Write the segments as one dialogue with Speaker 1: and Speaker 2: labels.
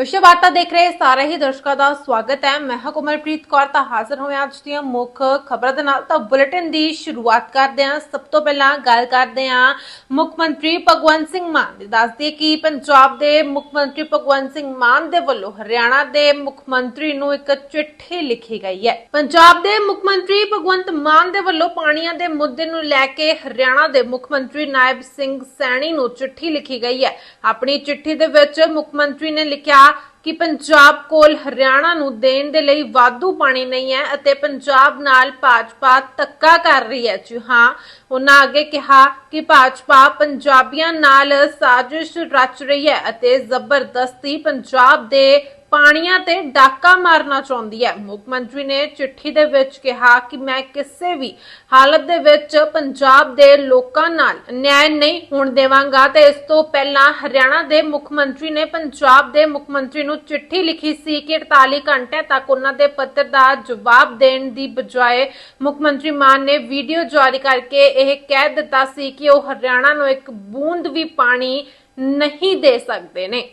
Speaker 1: ਵਿਸ਼ਵ ਵਾਰਤਾ ਦੇਖ ਰਹੇ ਸਾਰੇ ਹੀ ਦਰਸ਼ਕਾਂ ਦਾ ਸਵਾਗਤ ਹੈ। ਮੈਂ ਹਾਂ ਕੌਰ, ਤਾਂ ਹਾਜ਼ਰ ਹੋਇਆ ਅੱਜ ਦੀਆਂ ਮੁੱਖ ਖਬਰਾਂ ਦੇ ਨਾਲ। ਤਾਂ ਬੁਲੇਟਿਨ ਦੀ ਸ਼ੁਰੂਆਤ ਕਰਦੇ ਹਾਂ। ਸਭ ਤੋਂ ਪਹਿਲਾਂ ਗੱਲ ਕਰਦੇ ਹਾਂ ਮੁੱਖ ਮੰਤਰੀ ਭਗਵੰਤ ਸਿੰਘ ਮਾਨ ਦੀ। ਦੱਸਦੀ ਕਿ ਪੰਜਾਬ ਦੇ ਮੁੱਖ ਮੰਤਰੀ ਭਗਵੰਤ ਸਿੰਘ ਮਾਨ ਦੇ ਵੱਲੋਂ ਹਰਿਆਣਾ ਦੇ ਮੁੱਖ ਮੰਤਰੀ ਨੂੰ ਇੱਕ ਚਿੱਠੀ ਲਿਖੀ ਗਈ ਹੈ। ਪੰਜਾਬ ਦੇ ਮੁੱਖ ਮੰਤਰੀ ਭਗਵੰਤ ਮਾਨ ਦੇ ਵੱਲੋਂ ਪਾਣੀਆਂ ਦੇ ਮੁੱਦੇ ਨੂੰ ਲੈ ਕੇ ਹਰਿਆਣਾ ਦੇ ਮੁੱਖ ਮੰਤਰੀ ਨਾਇਬ ਸਿੰਘ ਸੈਣੀ ਨੂੰ ਚਿੱਠੀ ਲਿਖੀ ਗਈ ਹੈ। ਆਪਣੀ ਚਿੱਠੀ ਦੇ ਵਿੱਚ ਮੁੱਖ ਮੰਤਰੀ ਨੇ ਲਿਖਿਆ ਕਿ ਪੰਜਾਬ ਕੋਲ ਹਰਿਆਣਾ ਨੂੰ ਦੇਣ ਦੇ ਲਈ ਵਾਧੂ ਪਾਣੀ ਨਹੀਂ ਹੈ ਅਤੇ ਪੰਜਾਬ ਨਾਲ ਭਾਜਪਾ ਧੱਕਾ ਕਰ ਰਹੀ ਹੈ। ਜੀ ਹਾਂ, ਉਹਨਾਂ ਅੱਗੇ ਕਿਹਾ ਕਿ ਭਾਜਪਾ ਪੰਜਾਬੀਆਂ ਨਾਲ ਸਾਜ਼ਿਸ਼ ਰਚ ਰਹੀ ਹੈ ਅਤੇ ਜ਼ਬਰਦਸਤੀ ਪੰਜਾਬ ਦੇ ਪਾਣੀਆਂ ਤੇ ਡਾਕਾ ਮਾਰਨਾ ਚਾਹੁੰਦੀ ਹੈ। ਮੁੱਖ ਮੰਤਰੀ ਨੇ ਚਿੱਠੀ ਦੇ ਵਿੱਚ ਕਿਹਾ ਕਿ ਮੈਂ ਕਿਸੇ ਵੀ ਹਾਲਤ ਦੇ ਵਿੱਚ ਪੰਜਾਬ ਦੇ ਲੋਕਾਂ ਨਾਲ ਨਿਆਂ ਨਹੀਂ ਹੋਣ ਦੇਵਾਂਗਾ ਤੇ ਇਸ ਤੋਂ ਪਹਿਲਾਂ ਹਰਿਆਣਾ ਦੇ ਮੁੱਖ ਮੰਤਰੀ ਨੇ ਪੰਜਾਬ ਦੇ ਮੁੱਖ ਮੰਤਰੀ ਨੂੰ ਚਿੱਠੀ ਲਿਖੀ ਸੀ ਕਿ 48 ਘੰਟੇ ਤੱਕ ਉਹਨਾਂ ਦੇ ਪੱਤਰ ਦਾ ਜਵਾਬ ਦੇਣ ਦੀ ਬਜਾਏ ਮੁੱਖ ਮੰਤਰੀ ਮਾਨ ਨੇ ਵੀਡੀਓ ਜਾਰੀ ਕਰਕੇ ਇਹ ਕਹਿ ਦਿੱਤਾ ਸੀ ਕਿ ਉਹ ਹਰਿਆਣਾ ਨੂੰ ਇੱਕ ਬੂੰਦ ਵੀ ਪਾਣੀ ਨਹੀਂ ਦੇ ਸਕਦੇ ਨੇ।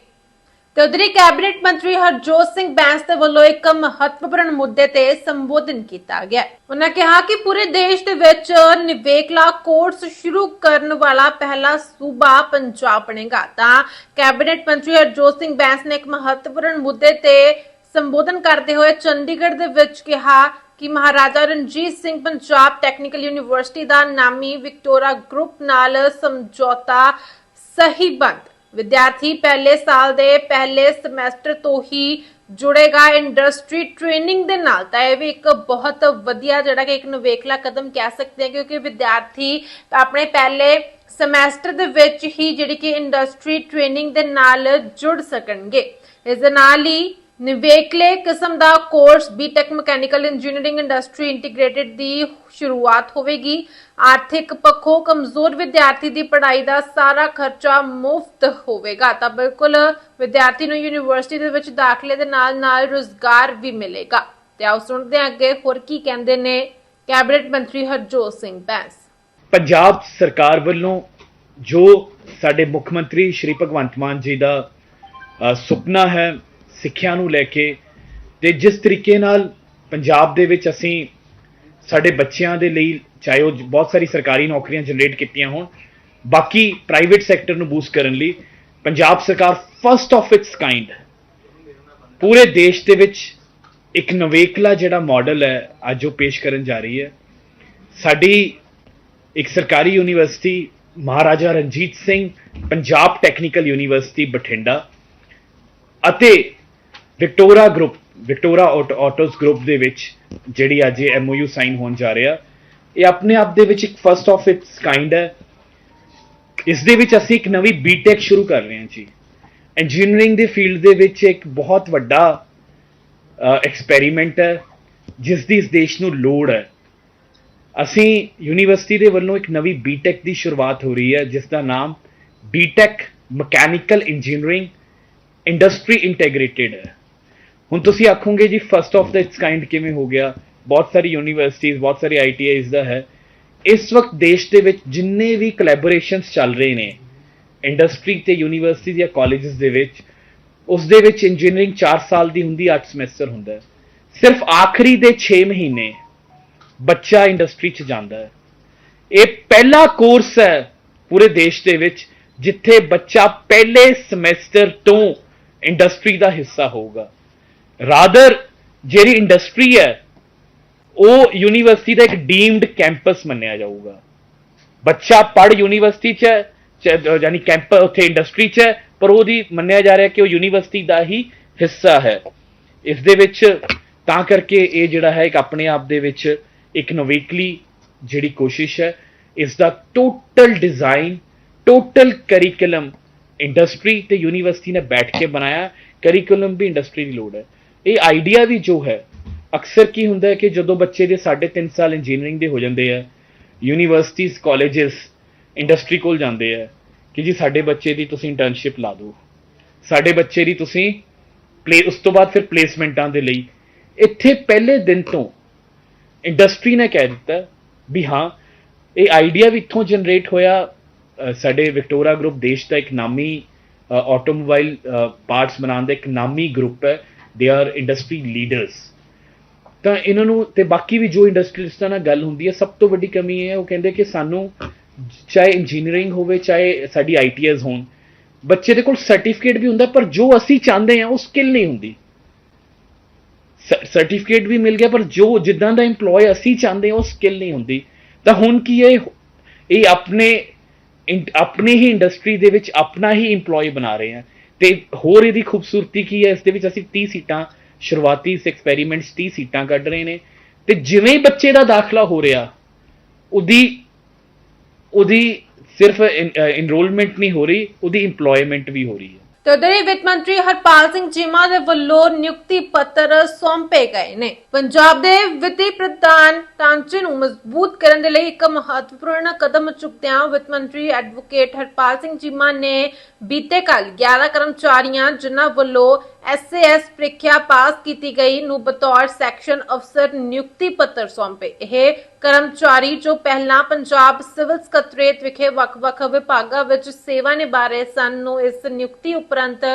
Speaker 1: ਤੇ ਉਧਰੀ ਕੈਬਨਿਟ ਮੰਤਰੀ ਹਰਜੋਤ ਸਿੰਘ ਬੈਂਸ ਦੇ ਵੱਲੋਂ ਇੱਕ ਮਹੱਤਵਪੂਰਨ ਮੁੱਦੇ ਤੇ ਸੰਬੋਧਨ ਕੀਤਾ ਗਿਆ। ਉਹਨਾਂ ਕਿਹਾ ਕਿ ਪੂਰੇ ਦੇਸ਼ ਦੇ ਵਿੱਚ ਨਿਵੇਕਲਾ ਕੋਰਸ ਸ਼ੁਰੂ ਕਰਨ ਵਾਲਾ ਪਹਿਲਾ ਸੂਬਾ ਪੰਜਾਬ ਬਣੇਗਾ। ਤਾਂ ਕੈਬਨਿਟ ਮੰਤਰੀ ਹਰਜੋਤ ਸਿੰਘ ਬੈਂਸ ਨੇ ਇੱਕ ਮਹੱਤਵਪੂਰਨ ਮੁੱਦੇ ਤੇ ਸੰਬੋਧਨ ਕਰਦੇ ਹੋਏ ਚੰਡੀਗੜ੍ਹ ਦੇ ਵਿੱਚ ਕਿਹਾ ਕਿ ਮਹਾਰਾਜਾ ਰਣਜੀਤ ਸਿੰਘ ਪੰਜਾਬ ਟੈਕਨੀਕਲ ਯੂਨੀਵਰਸਿਟੀ ਦਾ ਨਾਮੀ ਵਿਕਟੋਰਾ ਗਰੁੱਪ ਨਾਲ ਸਮਝੌਤਾ ਸਹੀ ਬੰਦ ਵਿਦਿਆਰਥੀ ਪਹਿਲੇ ਸਾਲ ਦੇ ਪਹਿਲੇ ਸਮੈਸਟਰ ਤੋਂ ਹੀ ਜੁੜੇਗਾ ਇੰਡਸਟਰੀ ਟ੍ਰੇਨਿੰਗ ਦੇ ਨਾਲ। ਤਾਂ ਇਹ ਵੀ ਇੱਕ ਬਹੁਤ ਵਧੀਆ ਜਿਹੜਾ ਕਿ ਇੱਕ ਨਵੇਕਲਾ ਕਦਮ ਕਹਿ ਸਕਦੇ ਹਾਂ, ਕਿਉਂਕਿ ਵਿਦਿਆਰਥੀ ਆਪਣੇ ਪਹਿਲੇ ਸਮੈਸਟਰ ਦੇ ਵਿੱਚ ਹੀ ਜਿਹੜੀ ਕਿ ਇੰਡਸਟਰੀ ਟ੍ਰੇਨਿੰਗ ਦੇ ਨਾਲ ਜੁੜ ਸਕਣਗੇ। ਇਸ ਦੇ ਨਾਲ ਹੀ ਨਿਵੇਕਲੇ ਕਿਸਮ ਦਾ course B Tech mechanical engineering industry integrated ਦੀ ਸ਼ੁਰੂਆਤ ਹੋਵੇਗੀ। ਆਰਥਿਕ ਪੱਖੋਂ ਕਮਜ਼ੋਰ ਵਿਦਿਆਰਥੀ ਦੀ ਪੜ੍ਹਾਈ ਦਾ ਸਾਰਾ ਖਰਚਾ ਮੁਫਤ ਹੋਵੇਗਾ। ਤਾਂ ਬਿਲਕੁਲ ਵਿਦਿਆਰਥੀ ਨੂੰ ਯੂਨੀਵਰਸਿਟੀ ਦੇ ਵਿੱਚ ਦਾਖਲੇ ਦੇ ਨਾਲ ਨਾਲ ਰੋਜ਼ਗਾਰ ਵੀ ਮਿਲੇਗਾ। ਤੇ ਆਓ ਸੁਣਦੇ ਹਾਂ ਅੱਗੇ ਹੋਰ ਕੀ ਕਹਿੰਦੇ ਨੇ ਕੈਬਨਿਟ ਮੰਤਰੀ ਹਰਜੋਤ ਸਿੰਘ ਬੈਂਸ।
Speaker 2: ਪੰਜਾਬ ਸਰਕਾਰ ਵੱਲੋਂ ਜੋ ਸਾਡੇ ਮੁੱਖ ਮੰਤਰੀ ਸ਼੍ਰੀ ਭਗਵੰਤ ਮਾਨ ਜੀ ਦਾ ਸੁਪਨਾ ਹੈ ਸਿੱਖਿਆ ਨੂੰ ਲੈ ਕੇ ਤੇ ਜਿਸ ਤਰੀਕੇ ਨਾਲ ਪੰਜਾਬ ਦੇ ਵਿੱਚ ਅਸੀਂ ਸਾਡੇ ਬੱਚਿਆਂ ਦੇ ਲਈ ਚਾਹੇ ਉਹ ਬਹੁਤ ਸਾਰੀ ਸਰਕਾਰੀ ਨੌਕਰੀਆਂ ਜਨਰੇਟ ਕੀਤੀਆਂ ਹੋਣ, ਬਾਕੀ ਪ੍ਰਾਈਵੇਟ ਸੈਕਟਰ ਨੂੰ ਬੂਸਟ ਕਰਨ ਲਈ ਪੰਜਾਬ ਸਰਕਾਰ ਫਰਸਟ ਆਫ ਇਟਸ ਕਾਈਂਡ ਪੂਰੇ ਦੇਸ਼ ਦੇ ਵਿੱਚ ਇੱਕ ਨਵੇਕਲਾ ਜਿਹੜਾ ਮਾਡਲ ਹੈ, ਅੱਜ ਉਹ ਪੇਸ਼ ਕਰਨ ਜਾ ਰਹੀ ਹੈ। ਸਾਡੀ ਇੱਕ ਸਰਕਾਰੀ university Maharaja Ranjit Singh, Punjab technical university Bathinda ਅਤੇ Victora group Victora autos group ਦੇ ਵਿੱਚ ਜਿਹੜੀ ਅੱਜ ਇਹ ਐਮਓਯੂ ਸਾਈਨ ਹੋਣ ਜਾ ਰਿਹਾ, ਇਹ ਆਪਣੇ ਆਪ ਦੇ ਵਿੱਚ ਇੱਕ ਫਰਸਟ ਆਫ ਇਟਸ ਕਾਈਂਡ ਹੈ। ਇਸ ਦੇ ਵਿੱਚ ਅਸੀਂ ਇੱਕ ਨਵੀਂ ਬੀਟੈਕ ਸ਼ੁਰੂ ਕਰ ਰਹੇ ਹਾਂ ਜੀ। ਇੰਜੀਨੀਅਰਿੰਗ ਦੇ ਫੀਲਡ ਦੇ ਵਿੱਚ ਇੱਕ ਬਹੁਤ ਵੱਡਾ ਐਕਸਪੈਰੀਮੈਂਟ ਹੈ, ਜਿਸ ਦੀ ਇਸ ਦੇਸ਼ ਨੂੰ ਲੋੜ ਹੈ। ਅਸੀਂ ਯੂਨੀਵਰਸਿਟੀ ਦੇ ਵੱਲੋਂ ਇੱਕ ਨਵੀਂ ਬੀਟੈਕ ਦੀ ਸ਼ੁਰੂਆਤ ਹੋ ਰਹੀ ਹੈ, ਜਿਸ ਦਾ ਨਾਮ B Tech mechanical engineering industry integrated ਹੈ। ਹੁਣ ਤੁਸੀਂ ਆਖੋਗੇ ਜੀ first of the its kind ਕਿਵੇਂ ਹੋ ਗਿਆ? ਬਹੁਤ ਸਾਰੀ ਯੂਨੀਵਰਸਿਟੀਜ਼ ਬਹੁਤ ਸਾਰੀ ਆਈਟੀਆਈਜ਼ ਦਾ ਹੈ। ਇਸ ਵਕਤ ਦੇਸ਼ ਦੇ ਵਿੱਚ ਜਿੰਨੇ ਵੀ ਕੋਲੈਬੋਰੇਸ਼ਨਸ ਚੱਲ ਰਹੇ ਨੇ ਇੰਡਸਟਰੀ ਤੇ ਯੂਨੀਵਰਸਿਟੀ ਜਾਂ ਕਾਲਜਸ ਦੇ ਵਿੱਚ, ਉਸ ਦੇ ਵਿੱਚ ਇੰਜੀਨੀਅਰਿੰਗ 4 ਸਾਲ ਦੀ ਹੁੰਦੀ 8 ਸਮੈਸਟਰ ਹੁੰਦਾ ਸਿਰਫ ਆਖਰੀ ਦੇ 6 ਮਹੀਨੇ ਬੱਚਾ ਇੰਡਸਟਰੀ 'ਚ ਜਾਂਦਾ ਹੈ। ਇਹ ਪਹਿਲਾ ਕੋਰਸ ਹੈ ਪੂਰੇ ਦੇਸ਼ ਦੇ ਵਿੱਚ, ਜਿੱਥੇ ਬੱਚਾ ਪਹਿਲੇ ਸਮੈਸਟਰ ਤੋਂ ਇੰਡਸਟਰੀ ਦਾ ਹਿੱਸਾ ਹੋਊਗਾ। ਰਾਦਰ ਜਿਹੜੀ ਇੰਡਸਟਰੀ ਹੈ ਉਹ ਯੂਨੀਵਰਸਿਟੀ ਦਾ ਇੱਕ ਡੀਮਡ ਕੈਂਪਸ ਮੰਨਿਆ ਜਾਊਗਾ। ਬੱਚਾ ਪੜ ਯੂਨੀਵਰਸਿਟੀ 'ਚ ਹੈ, ਚ ਯਾਨੀ ਕੈਂਪ ਉੱਥੇ ਇੰਡਸਟਰੀ 'ਚ ਹੈ ਪਰ ਉਹਦੀ ਮੰਨਿਆ ਜਾ ਰਿਹਾ ਕਿ ਉਹ ਯੂਨੀਵਰਸਿਟੀ ਦਾ ਹੀ ਹਿੱਸਾ ਹੈ। ਇਸ ਦੇ ਵਿੱਚ ਤਾਂ ਕਰਕੇ ਇਹ ਜਿਹੜਾ ਹੈ ਇੱਕ ਆਪਣੇ ਆਪ ਦੇ ਵਿੱਚ ਇੱਕ ਨਵੇਕਲੀ ਜਿਹੜੀ ਕੋਸ਼ਿਸ਼ ਹੈ ਇਸ ਦਾ total design total curriculum industry ਤੇ ਯੂਨੀਵਰਸਿਟੀ ਨੇ ਬੈਠ ਕੇ ਬਣਾਇਆ। ਕਰਿਕੂਲਮ ਵੀ ਇੰਡਸਟਰੀ ਦੀ ਲੋੜ ਹੈ। ਇਹ ਆਈਡੀਆ ਵੀ ਜੋ ਹੈ, ਅਕਸਰ ਕੀ ਹੁੰਦਾ ਹੈ ਕਿ ਜਦੋਂ ਬੱਚੇ ਦੇ 3.5 ਸਾਲ ਇੰਜੀਨੀਅਰਿੰਗ ਦੇ ਹੋ ਜਾਂਦੇ ਆ ਯੂਨੀਵਰਸਿਟੀਜ਼ ਕਾਲਜਸ ਇੰਡਸਟਰੀ ਕੋਲ ਜਾਂਦੇ ਆ, ਕਿ ਜੀ ਸਾਡੇ ਬੱਚੇ ਦੀ ਤੁਸੀਂ ਇੰਟਰਨਸ਼ਿਪ ਲਾ ਦਿਓ। ਸਾਡੇ ਬੱਚੇ ਦੀ ਤੁਸੀਂ ਪਲੇ ਉਸ ਤੋਂ ਬਾਅਦ ਫਿਰ ਪਲੇਸਮੈਂਟਾਂ ਦੇ ਲਈ। ਇੱਥੇ ਪਹਿਲੇ ਦਿਨ ਤੋਂ ਇੰਡਸਟਰੀ ਨੇ ਕਹਿ ਦਿੱਤਾ ਵੀ ਹਾਂ, ਇਹ ਆਈਡੀਆ ਵੀ ਇੱਥੋਂ ਜਨਰੇਟ ਹੋਇਆ ਸਾਡੇ ਵਿਕਟੋਰਾ ਗਰੁੱਪ ਦੇਸ਼ ਦਾ ਇੱਕ ਨਾਮੀ ਆਟੋਮੋਬਾਈਲ ਪਾਰਟਸ ਬਣਾਉਣ ਦਾ ਇੱਕ ਨਾਮੀ ਗਰੁੱਪ ਹੈ। ਦੇ ਆਰ ਇੰਡਸਟਰੀ ਲੀਡਰਸ ਤਾਂ ਇਹਨਾਂ ਨੂੰ ਤੇ ਬਾਕੀ ਵੀ ਜੋ ਇੰਡਸਟਰੀਲਿਸਟਾਂ ਨਾਲ ਗੱਲ ਹੁੰਦੀ ਹੈ, ਸਭ ਤੋਂ ਵੱਡੀ ਕਮੀ ਇਹ ਹੈ, ਉਹ ਕਹਿੰਦੇ ਕਿ ਸਾਨੂੰ ਚਾਹੇ ਇੰਜੀਨੀਅਰਿੰਗ ਹੋਵੇ, ਚਾਹੇ ਸਾਡੀ ਆਈਟੀਐਸ ਹੋਣ, ਬੱਚੇ ਦੇ ਕੋਲ ਸਰਟੀਫਿਕੇਟ ਵੀ ਹੁੰਦਾ, ਪਰ ਜੋ ਅਸੀਂ ਚਾਹੁੰਦੇ ਹਾਂ, ਉਹ ਸਕਿੱਲ ਨਹੀਂ ਹੁੰਦੀ। ਸਰਟੀਫਿਕੇਟ ਵੀ ਮਿਲ ਗਿਆ, ਪਰ ਜੋ ਜਿੱਦਾਂ ਦਾ EMPLOYE ਅਸੀਂ ਚਾਹੁੰਦੇ ਹਾਂ, ਉਹ ਸਕਿੱਲ ਨਹੀਂ ਹੁੰਦੀ। ਤਾਂ ਹੁਣ ਕੀ ਇਹ ਇਹ ਆਪਣੇ ਇਨ- ਆਪਣੀ ਹੀ ਇੰਡਸਟਰੀ ਦੇ ਵਿੱਚ ਆਪਣਾ ਹੀ EMPLOYE ਬਣਾ ਰਹੇ ਹਾਂ। ਤੇ ਹੋਰ ਇਹਦੀ ਖੂਬਸੂਰਤੀ ਕੀ ਹੈ? ਇਸ ਦੇ ਵਿੱਚ ਅਸੀਂ 30 ਸੀਟਾਂ, ਸ਼ੁਰੂਆਤੀ ਇਸ ਐਕਸਪੈਰੀਮੈਂਟਸ 30 ਸੀਟਾਂ ਕੱਢ ਰਹੇ ਨੇ। ਤੇ ਜਿਵੇਂ ਹੀ ਬੱਚੇ ਦਾ ਦਾਖਲਾ ਹੋ ਰਿਹਾ, ਉਹਦੀ ਉਹਦੀ ਸਿਰਫ ਇਨਰੋਲਮੈਂਟ ਨਹੀਂ ਹੋ ਰਹੀ, ਉਹਦੀ EMPLOYMENT ਵੀ ਹੋ ਰਹੀ ਹੈ।
Speaker 1: ਤੇ ਉਧਰ ਹੀ ਵਿੱਤ ਮੰਤਰੀ ਹਰਪਾਲ ਸਿੰਘ ਚੀਮਾ ਦੇ ਵੱਲੋਂ ਨਿਯੁਕਤੀ ਪੱਤਰ ਸੌਂਪੇ ਗਏ ਨੇ। ਪੰਜਾਬ ਦੇ ਵਿੱਤੀ ਪ੍ਰਧਾਨ ਢਾਂਚੇ ਨੂੰ ਮਜ਼ਬੂਤ ਕਰਨ ਦੇ ਲਈ ਇੱਕ ਮਹੱਤਵਪੂਰਨ ਕਦਮ ਚੁੱਕਦਿਆਂ ਵਿੱਤ ਮੰਤਰੀ ਐਡਵੋਕੇਟ ਹਰਪਾਲ ਸਿੰਘ ਚੀਮਾ ਨੇ ਬੀਤੇ ਕੱਲ 11 ਕਰਮਚਾਰੀਆਂ ਜਿਨ੍ਹਾਂ ਵੱਲੋਂ ਐਸਏਐਸ ਪ੍ਰੀਖਿਆ ਪਾਸ ਕੀਤੀ ਗਈ ਨੂੰ ਬਤੌਰ ਸੈਕਸ਼ਨ ਅਫਸਰ ਨਿਯੁਕਤੀ ਪੱਤਰ ਸੌਂਪੇ। ਇਹ ਕਰਮਚਾਰੀ ਜੋ ਪਹਿਲਾਂ ਪੰਜਾਬ ਸਿਵਲ ਸਕੱਤਰੇਤ ਵਿਖੇ ਵੱਖ-ਵੱਖ ਵਿਭਾਗਾਂ ਵਿੱਚ ਸੇਵਾ ਨਿਭਾ ਰਹੇ ਸਨ ਨੂੰ ਇਸ ਨਿਯੁਕਤੀ ਉਪਰੰਤ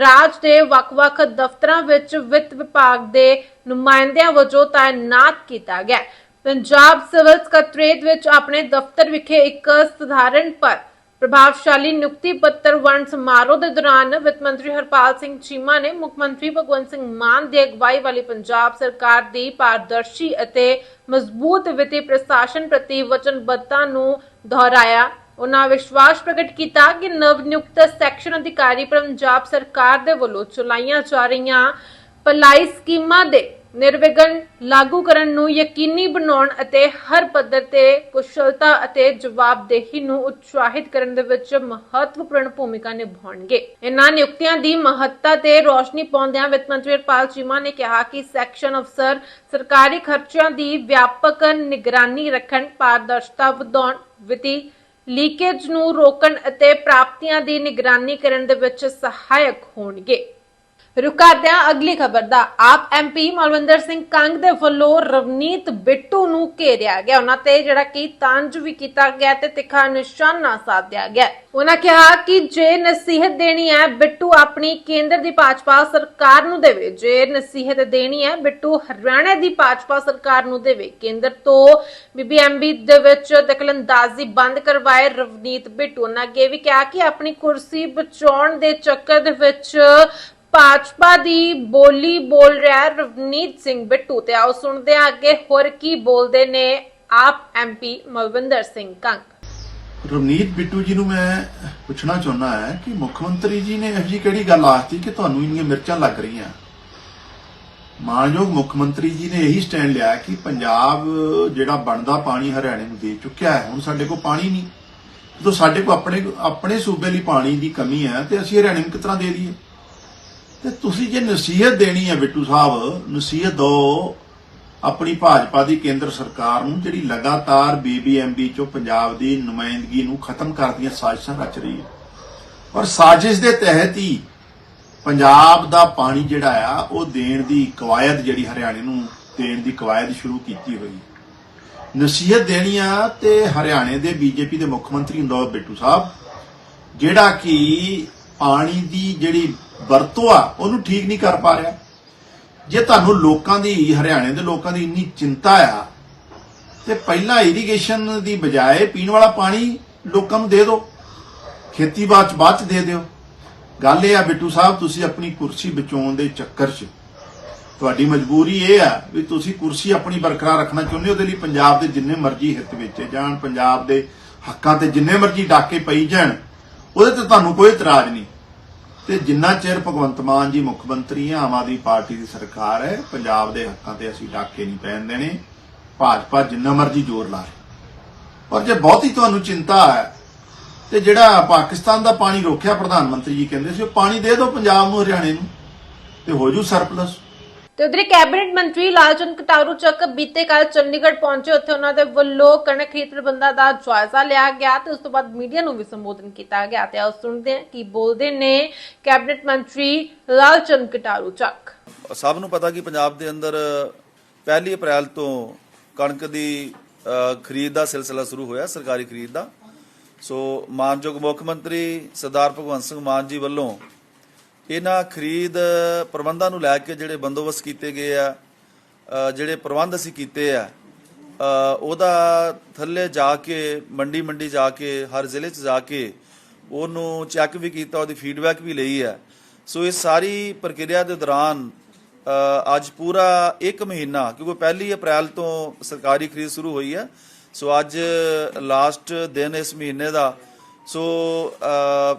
Speaker 1: ਰਾਜ ਦੇ ਵੱਖ-ਵੱਖ ਦਫ਼ਤਰਾਂ ਵਿੱਚ ਵਿੱਤ ਵਿਭਾਗ ਦੇ ਨੁਮਾਇੰਦਿਆਂ ਵਜੋਂ ਤਾਇਨਾਤ ਕੀਤਾ ਗਿਆ। ਪੰਜਾਬ ਸਿਵਲ ਸਕੱਤਰੇਤ ਵਿੱਚ ਆਪਣੇ ਦਫ਼ਤਰ ਵਿਖੇ ਇੱਕ ਸਧਾਰਨ ਪਰ ਪ੍ਰਭਾਵਸ਼ਾਲੀ ਨਿਯੁਕਤੀ ਪੱਤਰ ਵੰਡ ਸਮਾਰੋਹ ਦੇ ਦੌਰਾਨ ਵਿੱਤ ਮੰਤਰੀ ਹਰਪਾਲ ਸਿੰਘ ਚੀਮਾ ਨੇ ਮੁੱਖ ਮੰਤਰੀ ਭਗਵੰਤ ਸਿੰਘ ਮਾਨ ਦੀ ਅਗਵਾਈ ਵਾਲੀ ਪੰਜਾਬ ਸਰਕਾਰ ਦੀ ਪਾਰਦਰਸ਼ੀ ਅਤੇ ਮਜ਼ਬੂਤ ਵਿੱਤੀ ਪ੍ਰਸ਼ਾਸਨ ਪ੍ਰਤੀ ਵਚਨਬੱਧਤਾ ਨੂੰ ਦੁਹਰਾਇਆ। ਉਹਨਾਂ ਵਿਸ਼ਵਾਸ ਪ੍ਰਗਟ ਕੀਤਾ ਕਿ ਨਵ ਨਿਯੁਕਤ ਸੈਕਸ਼ਨ ਅਧਿਕਾਰੀ ਪੰਜਾਬ ਸਰਕਾਰ ਦੇ ਵੱਲੋਂ ਚਲਾਈਆਂ ਜਾ ਰਹੀਆਂ ਭਲਾਈ ਸਕੀਮਾਂ ਦੇ ਨਿਰਵਿਘਨ ਲਾਗੂ ਕਰਨ ਨੂੰ ਯਕੀਨੀ ਬਣਾਉਣ ਅਤੇ ਹਰ ਪੱਧਰ ਤੇ ਕੁਸ਼ਲਤਾ ਅਤੇ ਜਵਾਬਦੇਹੀ ਨੂੰ ਉਤਸ਼ਾਹਿਤ ਕਰਨ ਦੇ ਵਿੱਚ ਮਹੱਤਵਪੂਰਨ ਭੂਮਿਕਾ ਨਿਭਾਉਣਗੇ। ਇਨ੍ਹਾਂ ਨਿਯੁਕਤੀਆਂ ਦੀ ਮਹੱਤਤਾ ਤੇ ਰੋਸ਼ਨੀ ਪਾਉਂਦਿਆਂ ਵਿੱਤ ਮੰਤਰੀ ਹਰਪਾਲ ਚੀਮਾ ਨੇ ਕਿਹਾ ਕਿ ਸੈਕਸ਼ਨ ਅਫਸਰ ਸਰਕਾਰੀ ਖਰਚਿਆਂ ਦੀ ਵਿਆਪਕ ਨਿਗਰਾਨੀ ਰੱਖਣ, ਪਾਰਦਰਸ਼ਤਾ ਵਧਾਉਣ, ਵਿੱਤੀ ਲੀਕੇਜ ਨੂੰ ਰੋਕਣ ਅਤੇ ਪ੍ਰਾਪਤੀਆਂ ਦੀ ਨਿਗਰਾਨੀ ਕਰਨ ਦੇ ਵਿੱਚ ਸਹਾਇਕ ਹੋਣਗੇ। ਰੁਕ ਕਰਦੇ ਹਾਂ ਅਗਲੀ ਖਬਰ ਦਾ, ਆਪ ਐਮਪੀ ਮਲਵਿੰਦਰ ਸਿੰਘ ਕੰਗ ਦੇ ਵੱਲੋਂ ਰਵਨੀਤ ਬਿੱਟੂ ਨੂੰ ਘੇਰਿਆ ਗਿਆ। ਉਹਨਾਂ ਤੇ ਜਿਹੜਾ ਕਿ ਤੰਜ ਵੀ ਕੀਤਾ ਗਿਆ ਤੇ ਤਿੱਖਾ ਨਿਸ਼ਾਨਾ ਸਾਧਿਆ ਗਿਆ। ਉਹਨਾਂ ਕਿਹਾ ਕਿ ਜੇ ਨਸੀਹਤ ਦੇਣੀ ਹੈ, ਬਿੱਟੂ ਆਪਣੀ ਕੇਂਦਰ ਦੀ ਭਾਜਪਾ ਸਰਕਾਰ ਨੂੰ ਦੇਵੇ। ਜੇ ਨਸੀਹਤ ਦੇਣੀ ਹੈ, ਬਿੱਟੂ ਹਰਿਆਣਾ ਦੀ ਭਾਜਪਾ ਸਰਕਾਰ ਨੂੰ ਦੇਵੇ। ਕੇਂਦਰ ਤੋਂ ਬੀਬੀਐਮਬੀ ਦੇ ਵਿੱਚ ਦਖਲਅੰਦਾਜ਼ੀ ਬੰਦ ਕਰਵਾਏ ਰਵਨੀਤ ਬਿੱਟੂ। ਉਹਨਾਂ ਅੱਗੇ ਵੀ ਕਿਹਾ ਕਿ ਆਪਣੀ ਕੁਰਸੀ ਬਚਾਉਣ ਦੇ ਚੱਕਰ ਦੇ ਵਿੱਚ ਭਾਜਪਾ ਦੀ ਬੋਲੀ ਬੋਲ ਰਿਹਾ ਹੈ ਰਵਨੀਤ ਸਿੰਘ ਬਿੱਟੂ ਤੇ ਆਓ ਸੁਣਦੇ ਹਾਂ ਅੱਗੇ ਹੋਰ ਕੀ ਬੋਲਦੇ ਨੇ ਆਪ ਐਮਪੀ ਮਲਵਿੰਦਰ ਸਿੰਘ ਕੰਗ।
Speaker 3: ਰਵਨੀਤ ਬਿੱਟੂ ਜੀ ਨੂੰ ਮੈਂ ਪੁੱਛਣਾ ਚਾਹੁੰਦਾ ਹੈ ਕਿ ਮੁੱਖ ਮੰਤਰੀ ਜੀ ਨੇ ਇਹੋ ਕਿਹੜੀ ਗੱਲ ਆਖਤੀ ਕਿ ਤੁਹਾਨੂੰ ਇੰਨੀਆਂ ਮਿਰਚਾਂ ਲੱਗ ਰਹੀਆਂ? ਮਾਨਯੋਗ ਮੁੱਖ ਮੰਤਰੀ ਜੀ ਨੇ ਇਹੀ ਸਟੈਂਡ ਲਿਆ ਕਿ ਪੰਜਾਬ ਜਿਹੜਾ ਬਣਦਾ ਪਾਣੀ ਹਰਿਆਣੇ ਨੂੰ ਦੇ ਚੁੱਕਿਆ ਹੈ, ਹੁਣ ਸਾਡੇ ਕੋਲ ਪਾਣੀ ਨਹੀਂ। ਜਦੋਂ ਸਾਡੇ ਕੋਲ ਆਪਣੇ ਆਪਣੇ ਸੂਬੇ ਲਈ ਪਾਣੀ ਦੀ ਕਮੀ ਹੈ ਤੇ ਅਸੀਂ ਹਰਿਆਣੇ ਨੂੰ ਕਿਸ ਤਰ੍ਹਾਂ ਦੇ ਦਈਏ? ਤੇ ਤੁਸੀਂ ਜੇ ਨਸੀਹਤ ਦੇਣੀ ਹੈ ਬਿੱਟੂ ਸਾਹਿਬ, ਨਸੀਹਤ ਦੋ ਆਪਣੀ ਭਾਜਪਾ ਦੀ ਕੇਂਦਰ ਸਰਕਾਰ ਨੂੰ, ਜਿਹੜੀ ਲਗਾਤਾਰ ਬੀਬੀਐਮਬੀ ਚੋਂ ਪੰਜਾਬ ਦੀ ਨੁਮਾਇੰਦਗੀ ਨੂੰ ਖਤਮ ਕਰਨ ਦੀਆਂ ਸਾਜ਼ਿਸ਼ਾਂ ਰਚ ਰਹੀ ਹੈ। ਔਰ ਸਾਜ਼ਿਸ਼ ਦੇ ਤਹਿਤ ਹੀ ਪੰਜਾਬ ਦਾ ਪਾਣੀ ਜਿਹੜਾ ਆ, ਉਹ ਦੇਣ ਦੀ ਕਵਾਇਦ ਜਿਹੜੀ ਹਰਿਆਣੇ ਨੂੰ ਦੇਣ ਦੀ ਕਵਾਇਦ ਸ਼ੁਰੂ ਕੀਤੀ ਹੋਈ ਨਸੀਹਤ ਦੇਣੀ ਆ ਤੇ ਹਰਿਆਣੇ ਦੇ ਬੀਜੇਪੀ ਦੇ ਮੁੱਖ ਮੰਤਰੀ ਇੰਦੌਰ ਬਿੱਟੂ ਸਾਹਿਬ, ਜਿਹੜਾ ਕਿ ਪਾਣੀ ਦੀ ਜਿਹੜੀ ਵਰਤੋਂ ਆ, ਉਹਨੂੰ ਠੀਕ ਨਹੀਂ ਕਰ ਪਾ ਰਿਹਾ। ਜੇ ਤੁਹਾਨੂੰ ਲੋਕਾਂ ਦੀ, ਹਰਿਆਣੇ ਦੇ ਲੋਕਾਂ ਦੀ ਇੰਨੀ ਚਿੰਤਾ ਆ, ਤੇ ਪਹਿਲਾਂ ਇਰੀਗੇਸ਼ਨ ਦੀ ਬਜਾਏ ਪੀਣ ਵਾਲਾ ਪਾਣੀ ਲੋਕਾਂ ਨੂੰ ਦੇ ਦਿਓ। ਖੇਤੀਬਾੜੀ ਚ ਬਾਅਦ ਚ ਦੇ ਦਿਓ। ਗੱਲ ਇਹ ਆ, ਬਿੱਟੂ ਸਾਹਿਬ, ਤੁਸੀਂ ਆਪਣੀ ਕੁਰਸੀ ਬਚਾਉਣ ਦੇ ਚੱਕਰ 'ਚ। ਤੁਹਾਡੀ ਮਜਬੂਰੀ ਇਹ ਆ ਵੀ ਤੁਸੀਂ ਕੁਰਸੀ ਆਪਣੀ ਬਰਕਰਾਰ ਰੱਖਣਾ ਚਾਹੁੰਦੇ ਹੋ, ਉਹਦੇ ਲਈ ਪੰਜਾਬ ਦੇ ਜਿੰਨੇ ਮਰਜ਼ੀ ਹਿੱਤ ਵਿੱਚ ਜਾਣ, ਪੰਜਾਬ ਦੇ ਹੱਕਾਂ ਤੇ ਜਿੰਨੇ ਮਰਜ਼ੀ ਡਾਕੇ ਪਈ ਜਾਣ, ਉਹਦੇ ਤੇ ਤੁਹਾਨੂੰ ਕੋਈ ਇਤਰਾਜ਼ ਨਹੀਂ। ਤੇ ਜਿੰਨਾ ਚਿਰ ਭਗਵੰਤ ਮਾਨ ਜੀ ਮੁੱਖ ਮੰਤਰੀ ਆ, ਆਮ ਆਦਮੀ ਪਾਰਟੀ ਦੀ ਸਰਕਾਰ ਹੈ, ਪੰਜਾਬ ਦੇ ਹੱਕਾਂ ਤੇ ਅਸੀਂ ਡਾਕੇ ਨਹੀਂ ਪੈਣ ਦੇਣੇ, ਭਾਜਪਾ ਜਿੰਨਾ ਮਰਜ਼ੀ ਜ਼ੋਰ ਲਾ ਰਹੇ ਪਰ ਜੇ ਬਹੁਤੀ ਤੁਹਾਨੂੰ ਚਿੰਤਾ ਹੈ, ਤੇ ਜਿਹੜਾ ਪਾਕਿਸਤਾਨ ਦਾ ਪਾਣੀ ਰੋਕਿਆ ਪ੍ਰਧਾਨ ਮੰਤਰੀ ਜੀ ਕਹਿੰਦੇ ਸੀ, ਉਹ ਪਾਣੀ ਦੇ ਦਿਓ ਪੰਜਾਬ ਨੂੰ, ਹਰਿਆਣੇ ਨੂੰ, ਤੇ ਹੋ ਜੂ ਸਰਪਲਸ
Speaker 1: ਤੇ ਉਧਰ ਕੈਬਨਿਟ ਮੰਤਰੀ ਲਾਲਚੰਦ ਕਟਾਰੂ ਚੱਕ ਬੀਤੇ ਕੱਲ ਚੰਡੀਗੜ੍ਹ ਪਹੁੰਚੇ। ਉੱਥੇ ਉਹਨਾਂ ਦੇ ਵੱਲੋਂ ਕਣਕ ਖਰੀਦ ਪ੍ਰਬੰਧਾਂ ਦਾ ਜਾਇਜ਼ਾ ਲਿਆ ਗਿਆ ਤੇ ਉਸ ਤੋਂ ਬਾਅਦ ਮੀਡੀਆ ਨੂੰ ਵੀ ਸੰਬੋਧਨ ਕੀਤਾ ਗਿਆ ਤੇ ਆਓ ਸੁਣਦੇ ਹਾਂ ਕੀ ਬੋਲਦੇ ਨੇ ਕੈਬਨਿਟ ਮੰਤਰੀ ਲਾਲਚੰਦ ਕਟਾਰੂ ਚੱਕ।
Speaker 4: ਸਭ ਨੂੰ ਪਤਾ ਕਿ ਪੰਜਾਬ ਦੇ ਅੰਦਰ ਪਹਿਲੀ ਅਪ੍ਰੈਲ ਤੋਂ ਕਣਕ ਦੀ ਖਰੀਦ ਦਾ ਸਿਲਸਿਲਾ ਸ਼ੁਰੂ ਹੋਇਆ, ਸਰਕਾਰੀ ਖਰੀਦ ਦਾ। ਸੋ ਮਾਨਯੋਗ ਮੁੱਖ ਮੰਤਰੀ ਸਰਦਾਰ ਭਗਵੰਤ ਸਿੰਘ ਮਾਨ ਜੀ ਵੱਲੋਂ ਇਹਨਾਂ ਖਰੀਦ ਪ੍ਰਬੰਧਾਂ ਨੂੰ ਲੈ ਕੇ ਜਿਹੜੇ ਬੰਦੋਬਸਤ ਕੀਤੇ ਗਏ ਆ ਜਿਹੜੇ ਪ੍ਰਬੰਧ ਅਸੀਂ ਕੀਤੇ ਆ ਉਹਦਾ ਥੱਲੇ ਜਾ ਕੇ ਮੰਡੀ ਮੰਡੀ ਜਾ ਕੇ, ਹਰ ਜ਼ਿਲ੍ਹੇ 'ਚ ਜਾ ਕੇ ਉਹਨੂੰ ਚੈੱਕ ਵੀ ਕੀਤਾ, ਉਹਦੀ ਫੀਡਬੈਕ ਵੀ ਲਈ ਹੈ ਸੋ ਇਹ ਸਾਰੀ ਪ੍ਰਕਿਰਿਆ ਦੇ ਦੌਰਾਨ ਅੱਜ ਪੂਰਾ 1 ਮਹੀਨਾ, ਕਿਉਂਕਿ ਪਹਿਲੀ ਅਪ੍ਰੈਲ ਤੋਂ ਸਰਕਾਰੀ ਖਰੀਦ ਸ਼ੁਰੂ ਹੋਈ ਹੈ ਸੋ ਅੱਜ ਲਾਸਟ ਦਿਨ ਇਸ ਮਹੀਨੇ ਦਾ ਸੋ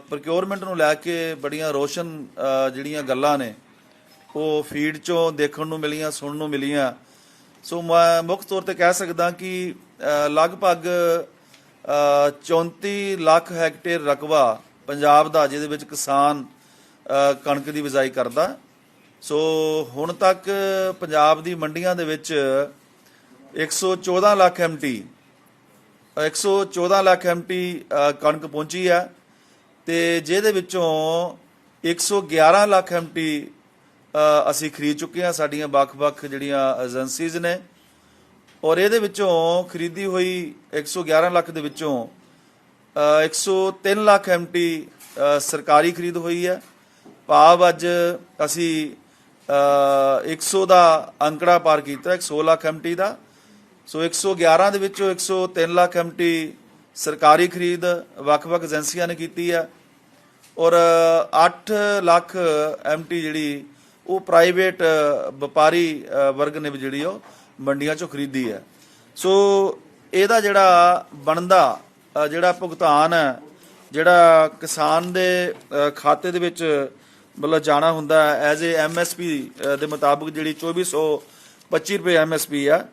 Speaker 4: ਪ੍ਰੋਕਿਉਰਮੈਂਟ uh, ਨੂੰ ਲੈ ਕੇ ਬੜੀਆਂ ਰੋਸ਼ਨ ਜਿਹੜੀਆਂ ਗੱਲਾਂ ਨੇ ਉਹ ਫੀਡ ਚੋਂ ਦੇਖਣ ਨੂੰ ਮਿਲੀਆਂ ਸੁਣਨ ਨੂੰ ਮਿਲੀਆਂ। ਸੋ ਮੈਂ ਮੁੱਖ ਤੌਰ ਤੇ ਕਹਿ ਸਕਦਾ ਕਿ ਲਗਭਗ ਅ, 34 ਲੱਖ ਹੈਕਟੇਅਰ ਰਕਬਾ ਪੰਜਾਬ ਦਾ ਜਿਹਦੇ ਵਿੱਚ ਕਿਸਾਨ ਕਣਕ ਦੀ ਬਿਜਾਈ ਕਰਦਾ। ਸੋ ਹੁਣ ਤੱਕ ਪੰਜਾਬ ਦੀ ਮੰਡੀਆਂ ਦੇ ਵਿੱਚ 114 ਲੱਖ ਐਮਟੀ 114 ਲੱਖ ਐਮਟੀ ਕਣਕ ਪਹੁੰਚੀ ਹੈ ਤੇ ਜਿਹਦੇ ਵਿੱਚੋਂ 111 ਲੱਖ ਐਮਟੀ ਅਸੀਂ ਖਰੀਦ ਚੁੱਕੇ ਹਾਂ ਸਾਡੀਆਂ ਵੱਖ-ਵੱਖ ਜਿਹੜੀਆਂ ਏਜੰਸੀਜ਼ ਨੇ। ਔਰ ਇਹਦੇ ਵਿੱਚੋਂ ਖਰੀਦੀ ਹੋਈ 111 ਲੱਖ ਦੇ ਵਿੱਚੋਂ ਅ, 103 ਲੱਖ ਐਮਟੀ ਸਰਕਾਰੀ ਖਰੀਦ ਹੋਈ ਹੈ। ਭਾਵ ਅੱਜ ਅਸੀਂ ਅ, 100 ਦਾ ਅੰਕੜਾ ਪਾਰ ਕੀਤਾ 100 ਲੱਖ ਐਮਟੀ ਦਾ। ਸੋ 111 ਦੇ ਵਿੱਚੋਂ 103 ਲੱਖ ਐਮਟੀ ਸਰਕਾਰੀ ਖਰੀਦ ਵੱਖ-ਵੱਖ ਏਜੰਸੀਆਂ ਨੇ ਕੀਤੀ ਹੈ ਔਰ 8 ਲੱਖ ਐਮਟੀ ਜਿਹੜੀ, ਉਹ ਪ੍ਰਾਈਵੇਟ ਵਪਾਰੀ ਵਰਗ ਨੇ ਵੀ ਜਿਹੜੀ ਉਹ ਮੰਡੀਆਂ ਚੋਂ ਖਰੀਦੀ ਹੈ ਸੋ ਇਹਦਾ ਜਿਹੜਾ ਬਣਦਾ ਜਿਹੜਾ ਭੁਗਤਾਨ ਹੈ ਜਿਹੜਾ ਕਿਸਾਨ ਦੇ ਖਾਤੇ ਦੇ ਵਿੱਚ ਮਤਲਬ ਜਾਣਾ ਹੁੰਦਾ ਐਜ਼ ਏ ਐਮਐਸਪੀ ਦੇ ਮੁਤਾਬਕ ਜਿਹੜੀ 2425 ਰੁਪਏ ਐਮਐਸਪੀ ਆ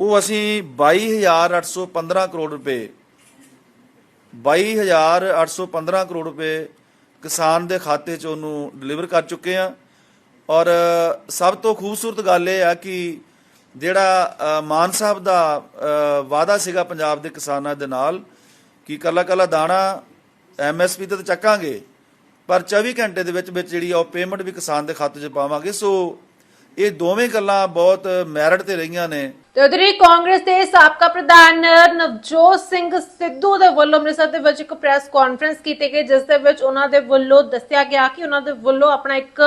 Speaker 4: ਉਹ ਅਸੀਂ 22815 ਕਰੋੜ ਰੁਪਏ 22815 ਕਰੋੜ ਰੁਪਏ ਕਿਸਾਨ ਦੇ ਖਾਤੇ 'ਚ ਉਹਨੂੰ ਡਿਲੀਵਰ ਕਰ ਚੁੱਕੇ ਆ ਔਰ, ਸਭ ਤੋਂ ਖੂਬਸੂਰਤ ਗੱਲ ਇਹ ਆ ਕਿ ਜਿਹੜਾ ਮਾਨ ਸਾਹਿਬ ਦਾ ਵਾਅਦਾ ਸੀਗਾ ਪੰਜਾਬ ਦੇ ਕਿਸਾਨਾਂ ਦੇ ਨਾਲ ਕਿ ਕੱਲਾ ਕੱਲਾ ਦਾਣਾ ਐਮਐਸਪੀ ਤੇ ਤਾਂ ਚੱਕਾਂਗੇ, ਪਰ 24 ਘੰਟੇ ਦੇ ਵਿੱਚ ਵਿੱਚ ਜਿਹੜੀ ਆ ਉਹ ਪੇਮੈਂਟ ਵੀ ਕਿਸਾਨ ਦੇ ਖਾਤੇ 'ਚ ਪਾਵਾਂਗੇ। ਸੋ, ਇਹ ਦੋਵੇਂ ਗੱਲਾਂ ਬਹੁਤ ਮੈਰਿਟ ਤੇ ਰਹੀਆਂ ਨੇ।
Speaker 1: ਤੇ ਉਧਰ ਹੀ ਕਾਂਗਰਸ ਦੇ ਸਾਬਕਾ ਪ੍ਰਧਾਨ ਨਵਜੋਤ ਸਿੰਘ ਸਿੱਧੂ ਦੇ ਵੱਲੋਂ ਅੰਮ੍ਰਿਤਸਰ ਦੇ ਵਿੱਚ ਇੱਕ ਪ੍ਰੈਸ ਕਾਨਫਰੰਸ ਕੀਤੀ ਗਈ, ਜਿਸ ਦੇ ਵਿੱਚ ਉਹਨਾਂ ਦੇ ਵੱਲੋਂ ਦੱਸਿਆ ਗਿਆ ਕਿ ਉਹਨਾਂ ਦੇ ਵੱਲੋਂ ਆਪਣਾ ਇੱਕ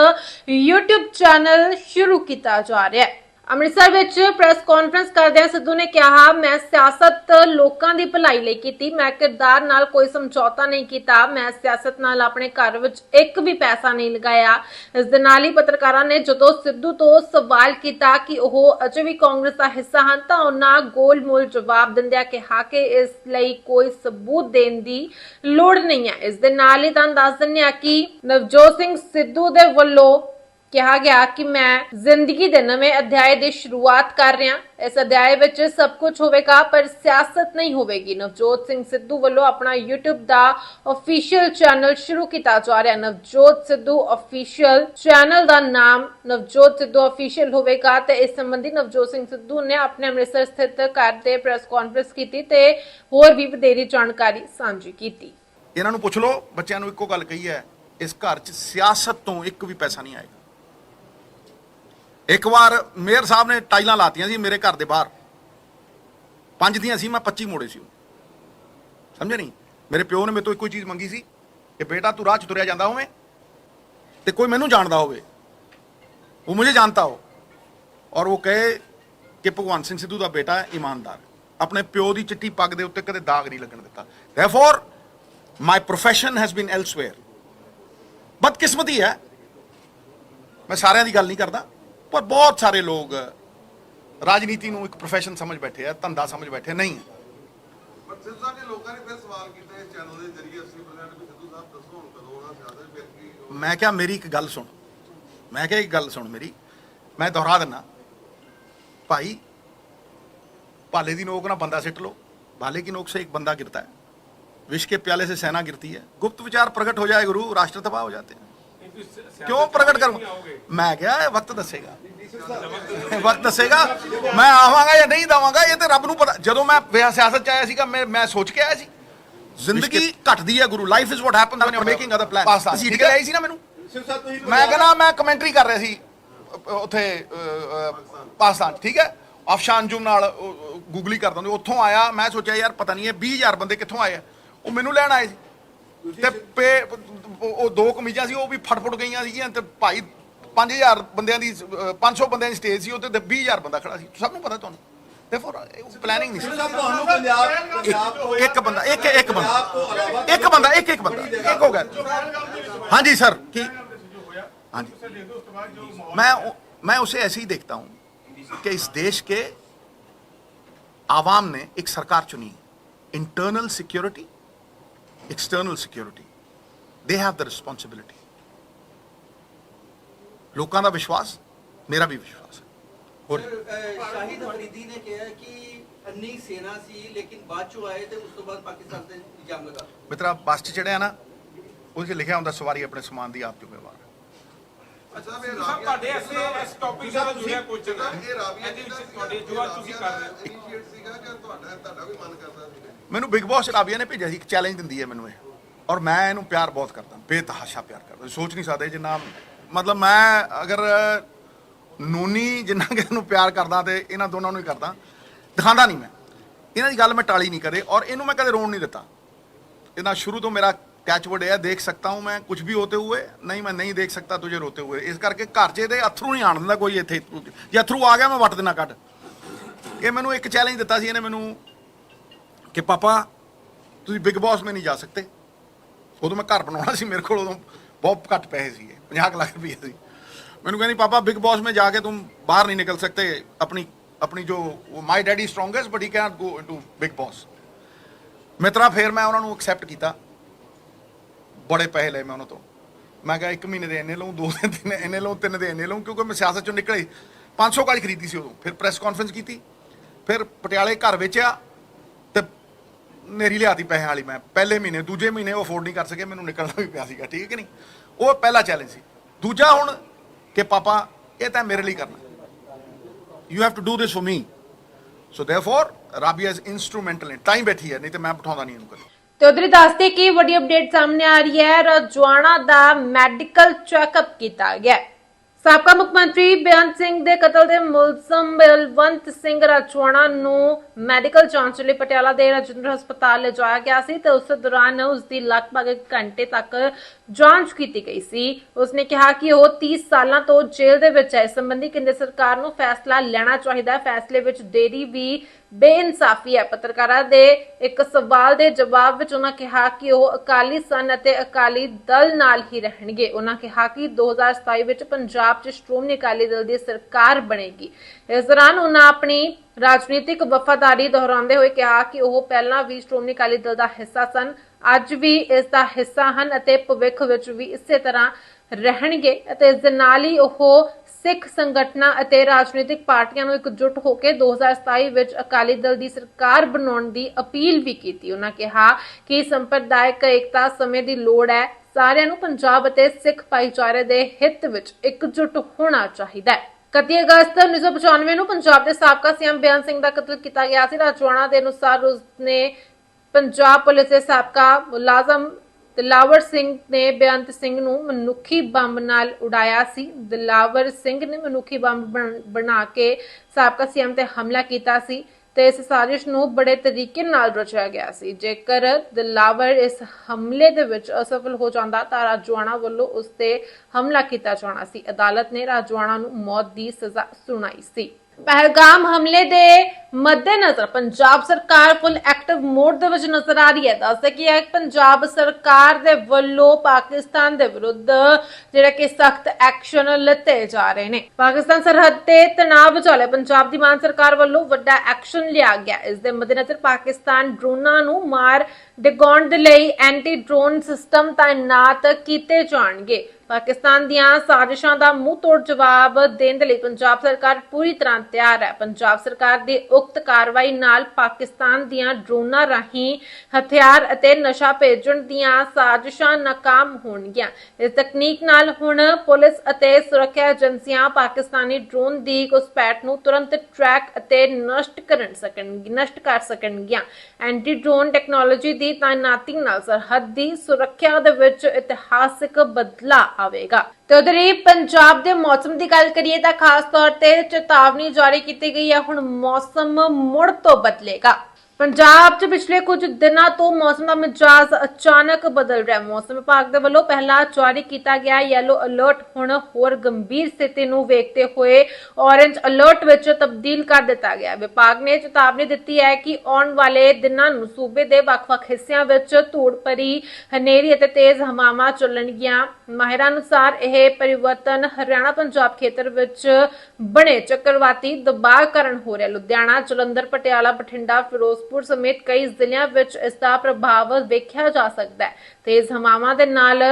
Speaker 1: YouTube ਚੈਨਲ ਸ਼ੁਰੂ ਕੀਤਾ ਜਾ ਰਿਹਾ ਹੈ। ਅੰਮ੍ਰਿਤਸਰ ਵਿੱਚ ਪ੍ਰੈਸ ਕਾਨਫਰੰਸ ਕਰਦਿਆਂ ਸਿੱਧੂ ਨੇ ਕਿਹਾ, ਮੈਂ ਸਿਆਸਤ ਲੋਕਾਂ ਦੀ ਭਲਾਈ ਲਈ ਕੀਤੀ, ਮੈਂ ਕਿਰਦਾਰ ਨਾਲ ਕੋਈ ਸਮਝੌਤਾ ਨਹੀਂ ਕੀਤਾ, ਮੈਂ ਸਿਆਸਤ ਨਾਲ ਆਪਣੇ ਘਰ ਵਿੱਚ ਇੱਕ ਵੀ ਪੈਸਾ ਨਹੀਂ ਲਗਾਇਆ। ਇਸ ਦੇ ਨਾਲ ਹੀ ਪੱਤਰਕਾਰਾਂ ਨੇ ਜਦੋਂ ਸਿੱਧੂ ਤੋਂ ਸਵਾਲ ਕੀਤਾ ਕਿ ਉਹ ਅਜੇ ਵੀ ਕਾਂਗਰਸ ਦਾ ਹਿੱਸਾ ਹਨ, ਤਾਂ ਉਹਨਾਂ ਗੋਲ-ਮੋਲ ਜਵਾਬ ਦਿੰਦਿਆਂ ਕਿਹਾ ਕਿ ਇਸ ਲਈ ਕੋਈ ਸਬੂਤ ਦੇਣ ਦੀ ਲੋੜ ਨਹੀਂ ਹੈ। ਇਸ ਦੇ ਨਾਲ ਹੀ ਤੁਹਾਨੂੰ ਦੱਸ ਦਿੰਦੇ ਆ ਕਿ ਨਵਜੋਤ ਸਿੰਘ ਸਿੱਧੂ ਦੇ ਵੱਲੋਂ ਕਿਹਾ ਗਿਆ ਕਿ ਮੈਂ ਜ਼ਿੰਦਗੀ ਦੇ ਨਵੇਂ ਅਧਿਆਏ ਦੀ ਸ਼ੁਰੂਆਤ ਕਰ ਰਿਹਾ। ਇਸ ਅਧਿਆਏ ਵਿੱਚ ਸਭ ਕੁਝ ਹੋਵੇਗਾ, ਪਰ ਸਿਆਸਤ ਨਹੀਂ ਹੋਵੇਗੀ। ਨਵਜੋਤ ਸਿੰਘ ਸਿੱਧੂ ਵੱਲੋਂ ਆਪਣਾ YouTube ਦਾ ਅਫੀਸ਼ੀਅਲ ਚੈਨਲ ਸ਼ੁਰੂ ਕੀਤਾ ਜਾ ਰਿਹਾ। ਨਵਜੋਤ ਸਿੱਧੂ ਅਫੀਸ਼ੀਅਲ ਚੈਨਲ ਦਾ ਨਾਮ ਨਵਜੋਤ ਸਿੱਧੂ ਅਫੀਸ਼ੀਅਲ ਹੋਵੇਗਾ ਤੇ ਇਸ ਸੰਬੰਧੀ ਨਵਜੋਤ ਸਿੰਘ ਸਿੱਧੂ ਨੇ ਆਪਣੇ ਅੰਮ੍ਰਿਤਸਰ ਸਥਿਤ ਘਰ ਤੇ ਪ੍ਰੈਸ ਕਾਨਫਰੰਸ ਕੀਤੀ ਤੇ ਹੋਰ ਵੀ ਵਧੇਰੀ ਜਾਣਕਾਰੀ ਸਾਂਝੀ ਕੀਤੀ।
Speaker 5: ਇਹਨਾਂ ਨੂੰ ਪੁੱਛ ਲਓ, ਬੱਚਿਆਂ ਨੂੰ ਇੱਕੋ ਗੱਲ ਕਹੀ ਹੈ, ਇਸ ਘਰ 'ਚ ਸਿਆਸਤ ਤੋਂ ਇੱਕ ਵੀ ਪੈਸਾ ਨਹੀਂ ਆਏਗਾ। ਇੱਕ ਵਾਰ ਮੇਅਰ ਸਾਹਿਬ ਨੇ ਟਾਈਲਾਂ ਲਾਤੀਆਂ ਸੀ ਮੇਰੇ ਘਰ ਦੇ ਬਾਹਰ। ਪੰਜ ਦੀਆਂ ਸੀ, ਮੈਂ 25 ਮੋੜੇ ਸੀ ਸਮਝੇ ਨਹੀਂ? ਮੇਰੇ ਪਿਓ ਨੇ ਮੇਰੇ ਤੋਂ ਇੱਕੋ ਹੀ ਚੀਜ਼ ਮੰਗੀ ਸੀ ਕਿ ਬੇਟਾ ਤੂੰ ਰਾਹ 'ਚ ਤੁਰਿਆ ਜਾਂਦਾ ਹੋਵੇਂ ਤੇ ਕੋਈ ਮੈਨੂੰ ਜਾਣਦਾ ਹੋਵੇ। ਉਹ ਮੈਨੂੰ ਜਾਣਦਾ ਹੋ ਔਰ ਉਹ ਕਹੇ ਕਿ ਭਗਵੰਤ ਸਿੰਘ ਸਿੱਧੂ ਦਾ ਬੇਟਾ ਇਮਾਨਦਾਰ। ਆਪਣੇ ਪਿਓ ਦੀ ਚਿੱਟੀ ਪੱਗ ਦੇ ਉੱਤੇ ਕਦੇ ਦਾਗ ਨਹੀਂ ਲੱਗਣ ਦਿੱਤਾ। ਥੈਰਫੋਰ ਮਾਈ ਪ੍ਰੋਫੈਸ਼ਨ ਹੈਜ਼ ਬੀਨ ਐਲਸਵੇਅਰ ਬਦਕਿਸਮਤੀ ਹੈ। ਮੈਂ ਸਾਰਿਆਂ ਦੀ ਗੱਲ ਨਹੀਂ ਕਰਦਾ। ਪਰ ਬਹੁਤ ਸਾਰੇ ਲੋਕ ਰਾਜਨੀਤੀ ਨੂੰ ਇੱਕ profession ਸਮਝ ਬੈਠੇ ਆ ਧੰਦਾ ਸਮਝ ਬੈਠੇ ਨਹੀਂ
Speaker 6: ਪਰ ਸਿੱਧੂ ਸਾਹਿਬ ਨੇ ਲੋਕਾਂ ਨੇ ਫਿਰ ਸਵਾਲ ਕੀਤਾ ਇਸ ਚੈਨਲ ਦੇ ਜ਼ਰੀਏ 80% ਵੀ ਸਿੱਧੂ ਸਾਹਿਬ ਦੱਸੋ ਹੁਣ ਕਦੋਂ ਆਉਣਾ ਸਿਆਸਤ ਫਿਰ ਕੀ ਹੋਊ?
Speaker 5: ਮੈਂ ਕਿਹਾ ਮੇਰੀ ਇੱਕ ਗੱਲ ਸੁਣ ਮੈਂ ਕਿਹਾ ਇੱਕ ਗੱਲ ਸੁਣ ਮੇਰੀ ਮੈਂ ਦੁਹਰਾ ਦਿੰਨਾ ਭਾਈ ਭਾਲੇ ਦੀ ਨੋਕ ਨਾ ਬੰਦਾ ਸਿੱਟ ਲੋ भाले की नोक से एक बंदा गिरता है विष के प्याले से सेना गिरती है गुप्त विचार प्रकट हो जाए गुरु राष्ट्र तबाह हो जाते हैं क्यों प्रकट करूं मैं क्या ਇਹ ਵਕਤ ਦੱਸੇਗਾ ਇਹ ਵਕਤ ਦੱਸੇਗਾ। ਮੈਂ ਆਵਾਂਗਾ ਜਾਂ ਨਹੀਂ ਦਵਾਂਗਾ ਇਹ ਤੇ ਰੱਬ ਨੂੰ ਪਤਾ। ਜਦੋਂ ਮੈਂ ਵਿਆਹ ਸਿਆਸਤ ਚ ਆਇਆ ਸੀਗਾ ਮੈਂ ਮੈਂ ਸੋਚ ਕੇ ਆਇਆ ਸੀ। ਜ਼ਿੰਦਗੀ ਘਟਦੀ ਹੈ ਗੁਰੂ। Life is what happens when you making other plans ਤੁਸੀਂ ਠੀਕ ਆਈ ਸੀ ਨਾ ਮੈਨੂੰ? ਮੈਂ ਕਹਿੰਦਾ ਮੈਂ ਕਮੈਂਟਰੀ ਕਰ ਰਿਹਾ ਸੀ ਉੱਥੇ ਪਾਕਿਸਤਾਨ ਠੀਕ ਹੈ? ਆਫਸ਼ਾਨ ਜੁਮ ਨਾਲ ਗੂਗਲੀ ਕਰਦਾ ਹੁੰਦਾ। ਉੱਥੋਂ ਆਇਆ ਮੈਂ ਸੋਚਿਆ ਯਾਰ ਪਤਾ ਨਹੀਂ ਇਹ 20000 ਬੰਦੇ ਕਿੱਥੋਂ ਆਏ ਆ। ਉਹ ਮੈਨੂੰ ਲੈਣ ਆਏ ਸੀ। ਤੇ ਉਹ ਦੋ ਕਮੀਜ਼ਾਂ ਸੀ ਉਹ ਵੀ ਫਟਫਟ ਗਈਆਂ ਸੀਗੀਆਂ ਤੇ ਭਾਈ 5000 ਬੰਦਿਆਂ ਦੀ ਅਹ 500 ਬੰਦਿਆਂ ਦੀ ਸਟੇਜ ਸੀ ਉੱਤੇ ਤੇ 20000 ਬੰਦਾ ਖੜਾ ਸੀ ਸਭ ਨੂੰ ਪਤਾ ਤੁਹਾਨੂੰ ਤੇ ਫਿਰ ਪਲੈਨਿੰਗ ਨਹੀਂ ਸੀ
Speaker 6: ਤੁਹਾਨੂੰ ਪੰਜਾਬ ਪੰਜਾਬ
Speaker 5: ਇੱਕ ਬੰਦਾ ਇੱਕ ਇੱਕ ਬੰਦਾ ਇੱਕ ਬੰਦਾ ਇੱਕ ਇੱਕ ਬੰਦਾ ਇੱਕ ਹੋ ਗਿਆ ਹਾਂਜੀ सर की हाँ जी मैं मैं उसे ऐसे ही देखता हूं कि इस देश के आवाम ने एक सरकार चुनी internal security external security they have the responsibility ਲੋਕਾਂ ਦਾ ਵਿਸ਼ਵਾਸ ਮੇਰਾ ਵੀ ਵਿਸ਼ਵਾਸ ਹੈ। ਹੋਰ
Speaker 7: ਸ਼ਾਹਿਦ ਅਫਰੀਦੀ ਨੇ ਕਿਹਾ ਕਿ ਅੰਨੀ ਸੇਨਾ ਸੀ ਲੇਕਿਨ ਬਾਅਦ ਚੋਂ ਆਏ ਤੇ ਉਸ ਤੋਂ ਬਾਅਦ ਪਾਕਿਸਤਾਨ ਤੇ ਇਲਜ਼ਾਮ ਲਗਾ।
Speaker 5: ਮਿੱਤਰਾ ਬੱਸ 'ਚ ਚੜਿਆ ਨਾ ਉਹਦੇ 'ਚ ਲਿਖਿਆ ਹੁੰਦਾ ਸਵਾਰੀ ਆਪਣੇ ਸਮਾਨ ਦੀ ਆਪ ਜ਼ਿੰਮੇਵਾਰ ਹੈ
Speaker 6: ਅੱਛਾ ਫਿਰ
Speaker 8: ਸਭ ਤੁਹਾਡੇ ਐਸੇ ਇਸ ਟੌਪਿਕ ਨਾਲ ਜੁੜਿਆ ਕੁਐਸਚਨ ਹੈ।
Speaker 6: ਇਹ ਰਾਬੀਆ
Speaker 8: ਇਹਦੇ ਵਿੱਚ ਤੁਹਾਡੇ ਜੋ ਅੱਜ ਤੁਸੀਂ ਕਰ ਰਹੇ ਹੋ।
Speaker 6: ਇਨੀਸ਼ੀਏਟ ਸੀਗਾ ਕਿ ਤੁਹਾਡਾ ਤੁਹਾਡਾ ਵੀ ਮਨ ਕਰਦਾ
Speaker 5: ਮੈਨੂੰ ਬਿਗ ਬੌਸ ਰਾਬੀਆ ਨੇ ਭੇਜਿਆ ਸੀ ਇੱਕ ਚੈਲੰਜ ਦਿੰਦੀ ਹੈ ਮੈਨੂੰ ਇਹ। ਔਰ ਮੈਂ ਇਹਨੂੰ ਪਿਆਰ ਬਹੁਤ ਕਰਦਾ ਬੇਤਹਾਸ਼ਾ ਪਿਆਰ ਕਰਦਾ। ਸੋਚ ਨਹੀਂ ਸਕਦੇ ਜਿੰਨਾ ਮਤਲਬ ਮੈਂ ਅਗਰ ਨੂਨੀ ਜਿੰਨਾ ਕਿ ਇਹਨੂੰ ਪਿਆਰ ਕਰਦਾ ਤੇ ਇਹਨਾਂ ਦੋਨਾਂ ਨੂੰ ਹੀ ਕਰਦਾ, ਦਿਖਾਉਂਦਾ ਨਹੀਂ ਮੈਂ। ਇਹਨਾਂ ਦੀ ਗੱਲ ਮੈਂ ਟਾਲੀ ਨਹੀਂ ਕਰੇ ਔਰ ਇਹਨੂੰ ਮੈਂ ਕਦੇ ਰੋਣ ਨਹੀਂ ਦਿੱਤਾ। ਇਹਨਾਂ ਸ਼ੁਰੂ ਤੋਂ ਮੇਰਾ ਕੈਚਵਰਡ ਹੈ, ਦੇਖ ਸਕਦਾ ਹੂੰ ਮੈਂ ਕੁਝ ਵੀ ਹੋਤੇ ਹੋਏ, ਨਹੀਂ ਮੈਂ ਨਹੀਂ ਦੇਖ ਸਕਦਾ ਤੁਝੇ ਰੋਤੇ ਹੋਏ। ਇਸ ਕਰਕੇ ਘਰ 'ਚ ਇਹਦੇ ਅਥਰੂ ਨਹੀਂ ਆਣ ਦਿੰਦਾ ਕੋਈ ਇੱਥੇ। ਜੇ ਅਥਰੂ ਆ ਗਿਆ ਮੈਂ ਵੱਟ ਦਿੰਦਾ ਕੱਢ। ਇਹ ਮੈਨੂੰ ਇੱਕ ਚੈਲੰਜ ਦਿੱਤਾ ਸੀ, ਇਹਨੇ ਮੈਨੂੰ ਕਿ ਪਾਪਾ, ਤੁਸੀਂ ਬਿਗ ਬਾਸ ਮੇ ਨਹੀਂ ਜਾ ਸਕਦੇ। ਉਦੋਂ ਮੈਂ ਘਰ ਬਣਾਉਣਾ ਸੀ ਮੇਰੇ ਕੋਲ, ਉਦੋਂ ਬਹੁਤ ਘੱਟ ਪੈਸੇ ਸੀਗੇ 50 ਕੁ ਲੱਖ ਰੁਪਏ ਸੀ ਮੈਨੂੰ ਕਹਿੰਦੀ ਪਾਪਾ ਬਿਗ ਬਾਸ में जाके तुम बाहर नहीं निकल सकते अपनी अपनी जो my daddy strongest but he can go into Bigg Boss ਮਿੱਤਰਾ ਫਿਰ ਮੈਂ ਉਹਨਾਂ ਨੂੰ ਐਕਸੈਪਟ ਕੀਤਾ ਬੜੇ ਪੈਸੇ ਲਏ ਮੈਂ ਉਹਨਾਂ ਤੋਂ ਮੈਂ ਕਿਹਾ ਇੱਕ ਮਹੀਨੇ ਦੇ ਇੰਨੇ ਲਊਂ ਦੋ ਦੇ ਤਿੰਨ ਇੰਨੇ ਲਊਂ ਤਿੰਨ ਦੇ ਇੰਨੇ ਲਊਂ ਕਿਉਂਕਿ ਮੈਂ ਸਿਆਸਤ ਚੋਂ ਨਿਕਲੇ 500 ਗਾਜ ਖਰੀਦੀ ਸੀ ਉਦੋਂ ਫਿਰ ਪ੍ਰੈਸ ਕਾਨਫਰੰਸ ਕੀਤੀ ਫਿਰ ਪਟਿਆਲੇ ਘਰ ਵੇਚਿਆ ਤੇ ਨੇਰੀ ਲਿਆਤੀ ਪੈਸਿਆਂ ਵਾਲੀ ਮੈਂ। ਪਹਿਲੇ ਮਹੀਨੇ, ਦੂਜੇ ਮਹੀਨੇ ਉਹ ਅਫੋਰਡ ਨਹੀਂ ਕਰ ਸਕੇ, ਮੈਨੂੰ ਨਿਕਲਣਾ ਵੀ ਪਿਆ ਸੀਗਾ, ਠੀਕ ਹੈ ਕਿ ਨਹੀਂ? ਉਹ ਪਹਿਲਾ ਚੈਲੰਜ ਸੀ। ਦੂਜਾ ਹੁਣ ਕਿ ਪਾਪਾ, ਇਹ ਤਾਂ ਮੇਰੇ ਲਈ ਕਰਨਾ। You have to do this for me so therefore Rabia is instrumental in time ਬੈਠੀ ਹੈ, ਨਹੀਂ ਤੇ ਮੈਂ ਬਿਠਾਉਂਦਾ ਨਹੀਂ ਇਹਨੂੰ ਕਦੇ।
Speaker 1: ਤੇ ਉਧਰ ਦੱਸਦੇ ਕਿ ਵੱਡੀ ਅਪਡੇਟ ਸਾਹਮਣੇ ਆ ਰਹੀ ਹੈ। ਰਜਵਾਣਾ ਦਾ ਮੈਡੀਕਲ ਚੈੱਕਅਪ ਕੀਤਾ ਗਿਆ। ਸਾਬਕਾ ਮੁੱਖ ਮੰਤਰੀ ਬੇਅੰਤ ਸਿੰਘ ਦੇ ਕਤਲ ਦੇ ਮੁਲਜ਼ਮ ਬਲਵੰਤ ਸਿੰਘ ਰਾਜਵਾਣਾ ਨੂੰ ਮੈਡੀਕਲ ਜਾਂਚ ਲਈ ਪਟਿਆਲਾ ਦੇ ਰਾਜਿੰਦਰ ਹਸਪਤਾਲ ਲਿਜਾਇਆ ਗਿਆ ਸੀ ਤੇ ਉਸ ਦੌਰਾਨ ਉਸ ਦੀ ਲਗਭਗ ਘੰਟੇ ਤੱਕ ਜਾਂਚ ਕੀਤੀ ਗਈ ਸੀ। ਉਸਨੇ ਕਿਹਾ ਕਿ ਉਹ 30 ਸਾਲਾਂ ਤੋਂ ਜੇਲ੍ਹ ਦੇ ਵਿੱਚ ਹੈ। ਇਸ ਸੰਬੰਧੀ ਕੇਂਦਰ ਸਰਕਾਰ ਨੂੰ ਫੈਸਲਾ ਲੈਣਾ ਚਾਹੀਦਾ ਹੈ। ਫੈਸਲੇ ਵਿੱਚ ਦੇਰੀ ਵੀ ਬੇਇਨਸਾਫੀ ਹੈ। ਪੱਤਰਕਾਰਾਂ ਦੇ ਇੱਕ ਸਵਾਲ ਦੇ ਜਵਾਬ ਵਿੱਚ ਉਹਨਾਂ ਕਿਹਾ ਕਿ ਉਹ ਅਕਾਲੀ ਸਨ ਅਤੇ ਅਕਾਲੀ ਦਲ ਨਾਲ ਹੀ ਰਹਿਣਗੇ। ਉਹਨਾਂ ਕਿਹਾ ਕਿ 2027 ਵਿੱਚ ਪੰਜਾਬ 'ਚ ਸ਼੍ਰੋਮਣੀ ਅਕਾਲੀ ਦਲ ਦੀ ਸਰਕਾਰ ਬਣੇਗੀ। ਇਸ ਦੌਰਾਨ ਉਹਨਾਂ ਆਪਣੀ ਰਾਜਨੀਤਿਕ ਵਫਾਦਾਰੀ ਦੁਹਰਾਉਂਦੇ ਹੋਏ ਕਿਹਾ ਕਿ ਉਹ ਪਹਿਲਾਂ ਵੀ ਸ਼੍ਰੋਮਣੀ ਅਕਾਲੀ ਦਲ ਦਾ ਹਿੱਸਾ ਸਨ। ਅੱਜ ਵੀ ਇਸ ਦਾ ਹਿੱਸਾ ਹਨ ਅਤੇ ਭਵਿੱਖ ਵਿੱਚ ਵੀ ਇਸੇ ਤਰ੍ਹਾਂ ਰਹਿਣਗੇ ਅਤੇ ਇਸ ਦੇ ਨਾਲ ਹੀ ਉਹ ਸਿੱਖ ਸੰਗਠਨਾਂ ਅਤੇ ਰਾਜਨੀਤਿਕ ਪਾਰਟੀਆਂ ਨੂੰ ਇਕਜੁੱਟ ਹੋ ਕੇ 2027 ਵਿੱਚ ਅਕਾਲੀ ਦਲ ਦੀ ਸਰਕਾਰ ਬਣਾਉਣ ਦੀ ਅਪੀਲ ਵੀ ਕੀਤੀ। ਉਹਨਾਂ ਕਿਹਾ ਕਿ ਸੰਪਰਦਾਇਕ ਏਕਤਾ ਸਮੇਂ ਦੀ ਲੋੜ ਹੈ। ਸਾਰਿਆਂ ਨੂੰ ਪੰਜਾਬ ਅਤੇ ਸਿੱਖ ਭਾਈਚਾਰੇ ਦੇ ਹਿੱਤ ਵਿੱਚ ਇਕਜੁੱਟ ਹੋਣਾ ਚਾਹੀਦਾ ਹੈ। 31 ਅਗਸਤ 1995 ਨੂੰ ਪੰਜਾਬ ਦੇ ਸਾਬਕਾ ਸੀਐਮ ਬਿਆਨ ਸਿੰਘ ਦਾ ਕਤਲ ਕੀਤਾ ਗਿਆ ਸੀ। ਰਾਜਵਾਣਾ ਦੇ ਅਨੁਸਾਰ ਉਸ ਨੇ ਪੰਜਾਬ ਪੁਲਿਸ ਦੇ ਸਾਬਕਾ ਮੁਲਾਜ਼ਮ ਦਿਲਾਵਰ ਸਿੰਘ ਨੇ ਬੇਅੰਤ ਸਿੰਘ ਨੂੰ ਮਨੁੱਖੀ ਬੰਬ ਨਾਲ ਉਡਾਇਆ ਸੀ। ਦਿਲਾਵਰ ਸਿੰਘ ਨੇ ਮਨੁੱਖੀ ਬੰਬ ਬਣਾ ਕੇ ਸਾਬਕਾ ਸੀਐਮ ਤੇ ਹਮਲਾ ਕੀਤਾ ਸੀ ਤੇ ਇਸ ਸਾਜ਼ਿਸ਼ ਨੂੰ ਬੜੇ ਤਰੀਕੇ ਨਾਲ ਰਚਿਆ ਗਿਆ ਸੀ। ਜੇਕਰ ਦਿਲਾਵਰ ਇਸ ਹਮਲੇ ਦੇ ਵਿੱਚ ਅਸਫਲ ਹੋ ਜਾਂਦਾ ਤਾਂ ਰਾਜਵਾਣਾ ਵੱਲੋਂ ਉਸ ਤੇ ਹਮਲਾ ਕੀਤਾ ਜਾਣਾ ਸੀ। ਅਦਾਲਤ ਨੇ ਰਾਜਵਾਣਾ ਨੂੰ ਮੌਤ ਦੀ ਸਜ਼ਾ ਸੁਣਾਈ ਸੀ। ਪਹਿਲਗਾਮ ਹਮਲੇ ਦੇ ਮੱਦੇਨਜ਼ਰ ਪੰਜਾਬ ਸਰਕਾਰ ਫੁੱਲ ਐਕਟਿਵ ਮੋਡ ਦੇ ਵਿੱਚ ਨਜ਼ਰ ਆ ਰਹੀ ਹੈ। ਦੱਸਦੇ ਕਿ ਇਹ ਪੰਜਾਬ ਸਰਕਾਰ ਦੇ ਵੱਲੋਂ ਪਾਕਿਸਤਾਨ ਦੇ ਵਿਰੁੱਧ ਜਿਹੜਾ ਕਿ ਸਖਤ ਐਕਸ਼ਨ ਲਿੱਤੇ ਜਾ ਰਹੇ ਨੇ। ਪਾਕਿਸਤਾਨ ਸਰਹੱਦ ਤੇ ਤਣਾਅ ਵਿਚਾਲੇ ਪੰਜਾਬ ਦੀ ਮਾਨ ਸਰਕਾਰ ਵੱਲੋਂ ਵੱਡਾ ਐਕਸ਼ਨ ਲਿਆ ਗਿਆ। ਇਸ ਦੇ ਮੱਦੇਨਜ਼ਰ ਪਾਕਿਸਤਾਨ ਡਰੋਨਾਂ ਨੂੰ ਮਾਰ ਡਿਗਾਉਣ ਦੇ ਲਈ ਐਂਟੀ ਡਰੋਨ ਸਿਸਟਮ ਤਾਇਨਾਤ ਕੀਤੇ ਜਾਣਗੇ। ਪਾਕਿਸਤਾਨ ਦੀਆਂ ਸਾਜ਼ਿਸ਼ਾਂ ਦਾ ਮੂੰਹ ਤੋੜ ਜਵਾਬ ਦੇਣ ਦੇ ਲਈ ਪੰਜਾਬ ਸਰਕਾਰ ਪੂਰੀ ਤਰ੍ਹਾਂ ਤਿਆਰ ਹੈ। ਪੰਜਾਬ ਸਰਕਾਰ ਦੀ ਉਕਤ ਕਾਰਵਾਈ ਨਾਲ ਪਾਕਿਸਤਾਨ ਦੀਆਂ ਡਰੋਨਾਂ ਰਾਹੀਂ ਹਥਿਆਰ ਅਤੇ ਨਸ਼ਾ ਭੇਜਣ ਦੀਆਂ ਸਾਜ਼ਿਸ਼ਾਂ ਨਾਕਾਮ ਹੋਣਗੀਆਂ। ਇਸ ਤਕਨੀਕ ਨਾਲ ਹੁਣ ਪੁਲਿਸ ਅਤੇ ਸੁਰੱਖਿਆ ਏਜੰਸੀਆਂ ਪਾਕਿਸਤਾਨੀ ਡਰੋਨ ਦੀ ਘੁਸਪੈਠ ਨੂੰ ਤੁਰੰਤ ਟਰੈਕ ਅਤੇ ਨਸ਼ਟ ਕਰਨ ਸਕਣਗੀਆਂ ਨਸ਼ਟ ਕਰ ਸਕਣਗੀਆਂ। ਐਂਟੀ ਡਰੋਨ ਟੈਕਨੋਲੋਜੀ ਦੀ ਤਾਇਨਾਤੀ ਨਾਲ ਸਰਹੱਦ ਦੀ ਸੁਰੱਖਿਆ ਦੇ ਵਿੱਚ ਇਤਿਹਾਸਿਕ ਬਦਲਾਅ ਆਵੇਗਾ। ਤੇ ਉਧਰ ਹੀ ਪੰਜਾਬ ਦੇ ਮੌਸਮ ਦੀ ਗੱਲ ਕਰੀਏ ਤਾਂ ਖਾਸ ਤੌਰ ਤੇ ਚੇਤਾਵਨੀ ਜਾਰੀ ਕੀਤੀ ਗਈ ਹੈ। ਹੁਣ ਮੌਸਮ ਮੁੜ ਤੋਂ ਬਦਲੇਗਾ। ਪੰਜਾਬ 'ਚ ਪਿਛਲੇ ਕੁਝ ਦਿਨਾਂ ਤੋਂ ਮੌਸਮ ਦਾ ਮਿਜਾਜ਼ ਅਚਾਨਕ ਬਦਲ ਰਿਹਾ। ਹੈ ਮੌਸਮ ਵਿਭਾਗ ਦੇ ਵੱਲੋਂ ਪਹਿਲਾਂ ਜਾਰੀ ਕੀਤਾ ਗਿਆ ਯੈਲੋ ਅਲਰਟ ਹੁਣ ਹੋਰ ਗੰਭੀਰ ਸਥਿਤੀ ਨੂੰ ਵੇਖਦੇ ਹੋਏ ਔਰੇਂਜ ਅਲਰਟ ਵਿੱਚ ਤਬਦੀਲ ਕਰ ਦਿੱਤਾ ਗਿਆ। ਵਿਭਾਗ ਨੇ ਚੇਤਾਵਨੀ ਦਿੱਤੀ ਹੈ ਕਿ ਆਉਣ ਵਾਲੇ ਦਿਨਾਂ ਨੂੰ ਸੂਬੇ ਦੇ ਵੱਖ-ਵੱਖ ਹਿੱਸਿਆਂ ਵਿੱਚ ਧੂੜ ਭਰੀ ਹਨੇਰੀ ਅਤੇ ਤੇਜ਼ ਹਵਾਵਾਂ ਚੱਲਣਗੀਆਂ। ਮਾਹਿਰਾਂ ਅਨੁਸਾਰ ਇਹ ਪਰਿਵਰਤਨ ਹਰਿਆਣਾ ਪੰਜਾਬ ਖੇਤਰ ਵਿੱਚ ਬਣੇ ਚੱਕਰਵਾਤੀ ਦਬਾਅ ਕਾਰਨ ਹੋ ਰਿਹਾ। ਲੁਧਿਆਣਾ, ਜਲੰਧਰ, ਪਟਿਆਲਾ, ਬਠਿੰਡਾ, ਫਿਰੋਜ਼ਪੁਰ ਸਮੇਤ ਕਈ ਜ਼ਿਲ੍ਹਿਆਂ ਵਿੱਚ ਇਸ ਦਾ ਪ੍ਰਭਾਵ ਵੇਖਿਆ ਜਾ ਸਕਦਾ ਹੈ। ਤੇਜ਼ ਹਵਾਵਾਂ ਦੇ ਨਾਲ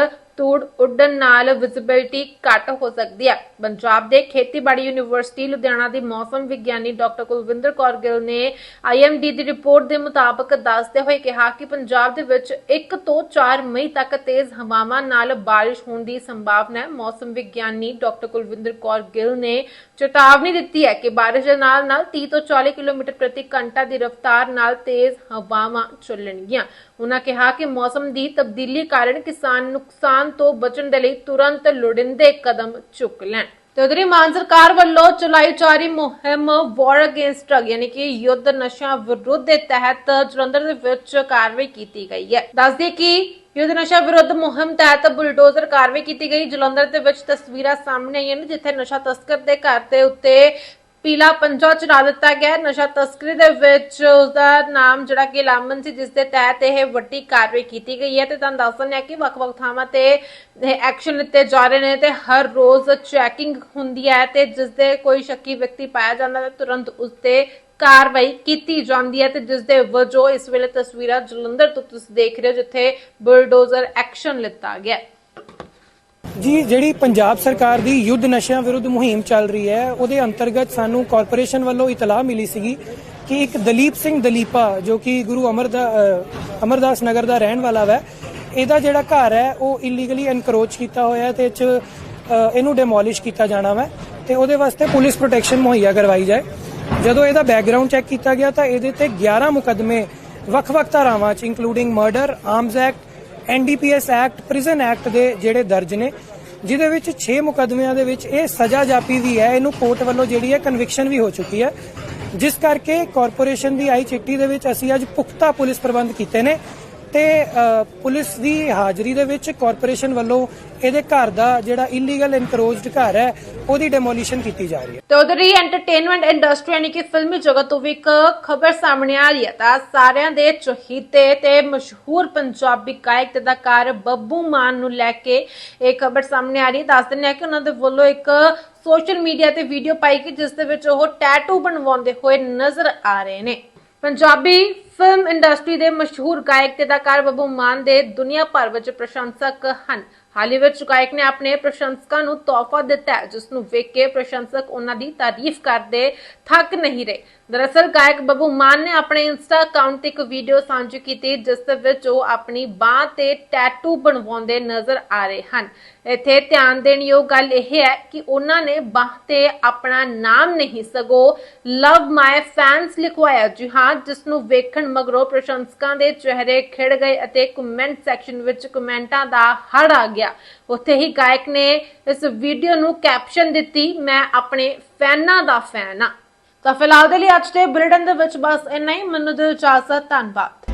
Speaker 1: ਧੂੜ ਉੱਡਣ ਨਾਲ ਵਿਜ਼ਿਬਿਲਟੀ ਘੱਟ ਹੋ ਸਕਦੀ ਹੈ। ਪੰਜਾਬ ਦੇ ਖੇਤੀਬਾੜੀ ਯੂਨੀਵਰਸਿਟੀ ਲੁਧਿਆਣਾ ਦੀ ਮੌਸਮ ਵਿਗਿਆਨੀ ਡਾਕਟਰ ਕੁਲਵਿੰਦਰ ਕੌਰ ਗਿੱਲ ਨੇ ਆਈਐਮਡੀ ਦੀ ਰਿਪੋਰਟ ਦੇ ਮੁਤਾਬਕ ਦੱਸਦੇ ਹੋਏ ਕਿਹਾ ਕਿ ਪੰਜਾਬ ਦੇ ਵਿੱਚ 1 ਤੋਂ 4 ਮਈ ਤੱਕ ਤੇਜ਼ ਹਵਾਵਾਂ ਨਾਲ ਬਾਰਿਸ਼ ਹੋਣ ਦੀ ਸੰਭਾਵਨਾ ਹੈ। ਮੌਸਮ ਵਿਗਿਆਨੀ ਡਾਕਟਰ ਕੁਲਵਿੰਦਰ ਕੌਰ ਗਿੱਲ ਨੇ ਚੇਤਾਵਨੀ ਦਿੱਤੀ ਹੈ ਕਿ ਬਾਰਿਸ਼ ਦੇ ਨਾਲ ਨਾਲ 30 ਤੋਂ 40 ਕਿਲੋਮੀਟਰ ਪ੍ਰਤੀ ਘੰਟਾ ਦੀ ਰਫ਼ਤਾਰ ਨਾਲ ਤੇਜ਼ ਹਵਾਵਾਂ ਚੱਲਣਗੀਆਂ। ਉਨ੍ਹਾਂ ਕਿਹਾ ਕਿ ਮੌਸਮ ਦੀ ਤਬਦੀਲੀ ਕਾਰਨ ਕਿਸਾਨ ਨੁਕਸਾਨ ਤੋਂ ਬਚਣ ਦੇ ਲਈ ਤੁਰੰਤ ਲੋੜੀਂਦੇ ਕਦਮ ਚੁੱਕ ਲੈਣ। ਤੇ ਉਧਰ ਮਾਨ ਸਰਕਾਰ ਵੱਲੋਂ ਚਲਾਈ ਜਾ ਰਹੀ ਮੁਹਿੰਮ ਵਾਰ ਅਗੇਂਸਟ ਡਰਗ ਯਾਨੀ ਕਿ ਯੁੱਧ ਨਸ਼ਾ ਵਿਰੁੱਧ ਦੇ ਤਹਿਤ ਜਲੰਧਰ ਦੇ ਵਿੱਚ ਕਾਰਵਾਈ ਕੀਤੀ ਗਈ ਹੈ। ਦੱਸਦੇ ਕਿ ਯੁੱਧ ਨਸ਼ਾ ਵਿਰੁੱਧ ਮੁਹਿੰਮ ਤਹਿਤ ਬੁਲਡੋਜ਼ਰ ਕਾਰਵਾਈ ਕੀਤੀ ਗਈ। ਜਲੰਧਰ ਦੇ ਵਿੱਚ ਤਸਵੀਰਾਂ ਸਾਹਮਣੇ ਆਈਆਂ ਨੇ, ਜਿੱਥੇ ਨਸ਼ਾ ਤਸਕਰ ਦੇ ਘਰ ਦੇ ਉੱਤੇ ਪੀਲਾ ਪੰਜਾ ਚੜਾ ਦਿੱਤਾ ਗਿਆ ਨਸ਼ਾ ਤਸਕਰੀ ਦੇ ਵਿੱਚ ਉਸਦਾ ਨਾਮ ਜਿਹੜਾ ਕਿ ਲਾਮਨ ਸੀ, ਜਿਸ ਦੇ ਤਹਿਤ ਇਹ ਵੱਡੀ ਕਾਰਵਾਈ ਕੀਤੀ ਗਈ ਹੈ। ਤੇ ਤੁਹਾਨੂੰ ਦੱਸ ਦਿੰਦੇ ਹਾਂ ਕਿ ਵੱਖ-ਵੱਖ ਥਾਵਾਂ ਤੇ ਐਕਸ਼ਨ ਲਿੱਤੇ ਜਾ ਰਹੇ ਨੇ ਤੇ ਹਰ ਰੋਜ਼ ਚੈਕਿੰਗ ਹੁੰਦੀ ਹੈ ਤੇ ਜਿਸ ਦੇ ਕੋਈ ਸ਼ੱਕੀ ਵਿਅਕਤੀ ਪਾਇਆ ਜਾਂਦਾ ਹੈ, ਤੁਰੰਤ ਉਸ ਤੇ ਕਾਰਵਾਈ ਕੀਤੀ ਜਾਂਦੀ ਹੈ ਤੇ ਜਿਸ ਦੇ ਵਜੋਂ ਇਸ ਵੇਲੇ ਤਸਵੀਰਾਂ ਜਲੰਧਰ ਤੋਂ ਤੁਸੀਂ ਦੇਖ ਰਹੇ ਹੋ, ਜਿੱਥੇ ਬੁਲਡੋਜ਼ਰ ਐਕਸ਼ਨ ਲਿੱਤਾ ਗਿਆ
Speaker 9: ਜੀ, ਜਿਹੜੀ ਪੰਜਾਬ ਸਰਕਾਰ ਦੀ ਯੁੱਧ ਨਸ਼ਿਆਂ ਵਿਰੁੱਧ ਮੁਹਿੰਮ ਚੱਲ ਰਹੀ ਹੈ, ਉਹਦੇ ਅੰਤਰਗਤ ਸਾਨੂੰ ਕਾਰਪੋਰੇਸ਼ਨ ਵੱਲੋਂ ਇਤਲਾਹ ਮਿਲੀ ਸੀਗੀ ਕਿ ਇੱਕ ਦਲੀਪ ਸਿੰਘ ਦਲੀਪਾ, ਜੋ ਕਿ ਗੁਰੂ ਅਮਰਦਾਸ ਨਗਰ ਦਾ ਰਹਿਣ ਵਾਲਾ ਹੈ ਇਹਦਾ ਜਿਹੜਾ ਘਰ ਹੈ, ਉਹ ਇਲੀਗਲੀ ਐਨਕਰੋਚ ਕੀਤਾ ਹੋਇਆ ਹੈ ਤੇ ਇਹ 'ਚ ਇਹਨੂੰ ਡਿਮੋਲਿਸ਼ ਕੀਤਾ ਜਾਣਾ ਵਾ ਤੇ ਉਹਦੇ ਵਾਸਤੇ ਪੁਲਿਸ ਪ੍ਰੋਟੈਕਸ਼ਨ ਮੁਹੱਈਆ ਕਰਵਾਈ ਜਾਏ। ਜਦੋਂ ਇਹਦਾ ਬੈਕਗ੍ਰਾਉਂਡ ਚੈੱਕ ਕੀਤਾ ਗਿਆ ਤਾਂ ਇਹਦੇ ਤੇ 11 ਮੁਕੱਦਮੇ ਵੱਖ-ਵੱਖ ਧਾਰਾਵਾਂ 'ਚ including murder Arms Act NDPS Act Prison Act ਦੇ ਜਿਹੜੇ ਦਰਜ ਨੇ ਜਿਹਦੇ ਵਿੱਚ 6 ਮੁਕੱਦਮਿਆਂ ਦੇ ਵਿੱਚ ਇਹ ਸਜ਼ਾ ਜਾਪੀ ਵੀ ਹੈ, ਇਹਨੂੰ ਕੋਰਟ ਵੱਲੋਂ ਜਿਹੜੀ ਹੈ ਕਨਵਿਕਸ਼ਨ ਵੀ ਹੋ ਚੁੱਕੀ ਹੈ। ਜਿਸ ਕਰਕੇ ਕਾਰਪੋਰੇਸ਼ਨ ਦੀ ਆਈ ਚਿੱਠੀ ਦੇ ਵਿੱਚ ਅਸੀਂ ਅੱਜ ਪੁਖਤਾ ਪੁਲਿਸ ਪ੍ਰਬੰਧ ਕੀਤੇ ਨੇ ਤੇ ਪੁਲਿਸ ਦੀ ਹਾਜ਼ਰੀ ਦੇ ਵਿੱਚ ਕਾਰਪੋਰੇਸ਼ਨ ਵੱਲੋਂ ਇਹਦੇ ਘਰ ਦਾ ਜਿਹੜਾ ਇਲੀਗਲ ਐਨਕਰੋਚਡ ਘਰ ਹੈ, ਉਹਦੀ ਡੈਮੋਲੀਸ਼ਨ ਕੀਤੀ ਜਾ ਰਹੀ ਹੈ।
Speaker 1: ਤੇ ਉਧਰ ਹੀ ਐਂਟਰਟੇਨਮੈਂਟ ਇੰਡਸਟਰੀ ਯਾਨੀ ਕਿ ਫਿਲਮੀ ਜਗਤ ਤੋਂ ਵੀ ਇੱਕ ਖਬਰ ਸਾਹਮਣੇ ਆ ਰਹੀ ਹੈ। ਤਾਂ ਸਾਰਿਆਂ ਦੇ ਚਹੀਤੇ ਤੇ ਮਸ਼ਹੂਰ ਪੰਜਾਬੀ ਗਾਇਕ ਤੇ ਅਦਾਕਾਰ ਬੱਬੂ ਮਾਨ ਨੂੰ ਲੈ ਕੇ ਇਹ ਖਬਰ ਸਾਹਮਣੇ ਆ ਰਹੀ ਹੈ। ਦੱਸ ਦਿੰਦੇ ਹਾਂ ਕਿ ਉਹਨਾਂ ਦੇ ਵੱਲੋਂ ਇੱਕ ਸੋਸ਼ਲ ਮੀਡੀਆ ਤੇ ਵੀਡੀਓ ਪਾਈ ਗਈ, ਜਿਸ ਦੇ ਵਿੱਚ ਉਹ ਟੈਟੂ ਬਣਵਾਉਂਦੇ ਹੋਏ ਨਜ਼ਰ ਆ ਰਹੇ ਨੇ। ਪੰਜਾਬੀ ਫਿਲਮ ਇੰਡਸਟਰੀ ਦੇ ਮਸ਼ਹੂਰ ਗਾਇਕ ਤੇ ਅਦਾਕਾਰ ਬੱਬੂ ਮਾਨ ਦੇ ਦੁਨੀਆ ਭਰ ਵਿੱਚ ਪ੍ਰਸ਼ੰਸਕ ਹਨ। ਹਾਲ ਹੀ ਵਿੱਚ ਗਾਇਕ ਨੇ ਆਪਣੇ ਪ੍ਰਸ਼ੰਸਕਾਂ ਨੂੰ ਤੋਹਫਾ ਦਿੱਤਾ ਜਿਸ ਨੂੰ ਵੇਖ ਕੇ ਪ੍ਰਸ਼ੰਸਕ ਉਹਨਾਂ ਦੀ ਤਾਰੀਫ ਕਰਦੇ ਥੱਕ ਨਹੀਂ ਰਹੇ। ਦਰਅਸਲ ਗਾਇਕ ਬੱਬੂ ਮਾਨ ਨੇ ਆਪਣੇ ਇੰਸਟਾ ਅਕਾਊਂਟ ਤੇ ਇੱਕ ਵੀਡੀਓ ਸਾਂਝੀ ਕੀਤੀ, ਜਿਸ ਦੇ ਵਿੱਚ ਉਹ ਆਪਣੀ ਬਾਹ ਤੇ ਟੈਟੂ ਬਣਵਾਉਂਦੇ ਨਜ਼ਰ ਆ ਰਹੇ ਹਨ। ਇੱਥੇ ਧਿਆਨ ਦੇਣ ਯੋਗ ਗੱਲ ਇਹ ਹੈ ਕਿ ਉਹਨਾਂ ਨੇ ਬਾਹ ਤੇ ਆਪਣਾ ਨਾਮ ਨਹੀਂ, ਸਗੋ ਲਵ ਮਾਈ ਫੈਨਸ ਲਿਖਵਾਇਆ। ਜੀ ਹਾਂ ਜਿਸ ਨੂੰ ਵੇਖਣ ਮਗਰੋਂ ਪ੍ਰਸ਼ੰਸਕਾਂ ਦੇ ਚਿਹਰੇ ਖਿੜ ਗਏ ਅਤੇ ਕਮੈਂਟ ਸੈਕਸ਼ਨ ਵਿੱਚ ਕਮੈਂਟਾਂ ਦਾ ਹੜ ਆ ਗਿਆ। ਉੱਥੇ ਹੀ ਗਾਇਕ ਨੇ ਇਸ ਵੀਡੀਓ ਨੂੰ ਕੈਪਸ਼ਨ ਦਿੱਤੀ, ਮੈਂ ਆਪਣੇ ਫੈਨਾਂ ਦਾ ਫੈਨ ਆ ਤਾਂ ਫਿਲਹਾਲ ਦੇ ਲਈ ਅੱਜ ਦੇ ਬੁਲੇਟਿਨ ਦੇ ਵਿੱਚ ਬਸ ਇੰਨਾ ਹੀ। ਮੈਨੂੰ ਦਿਲ ਇਜਾਜ਼ਤ, ਧੰਨਵਾਦ।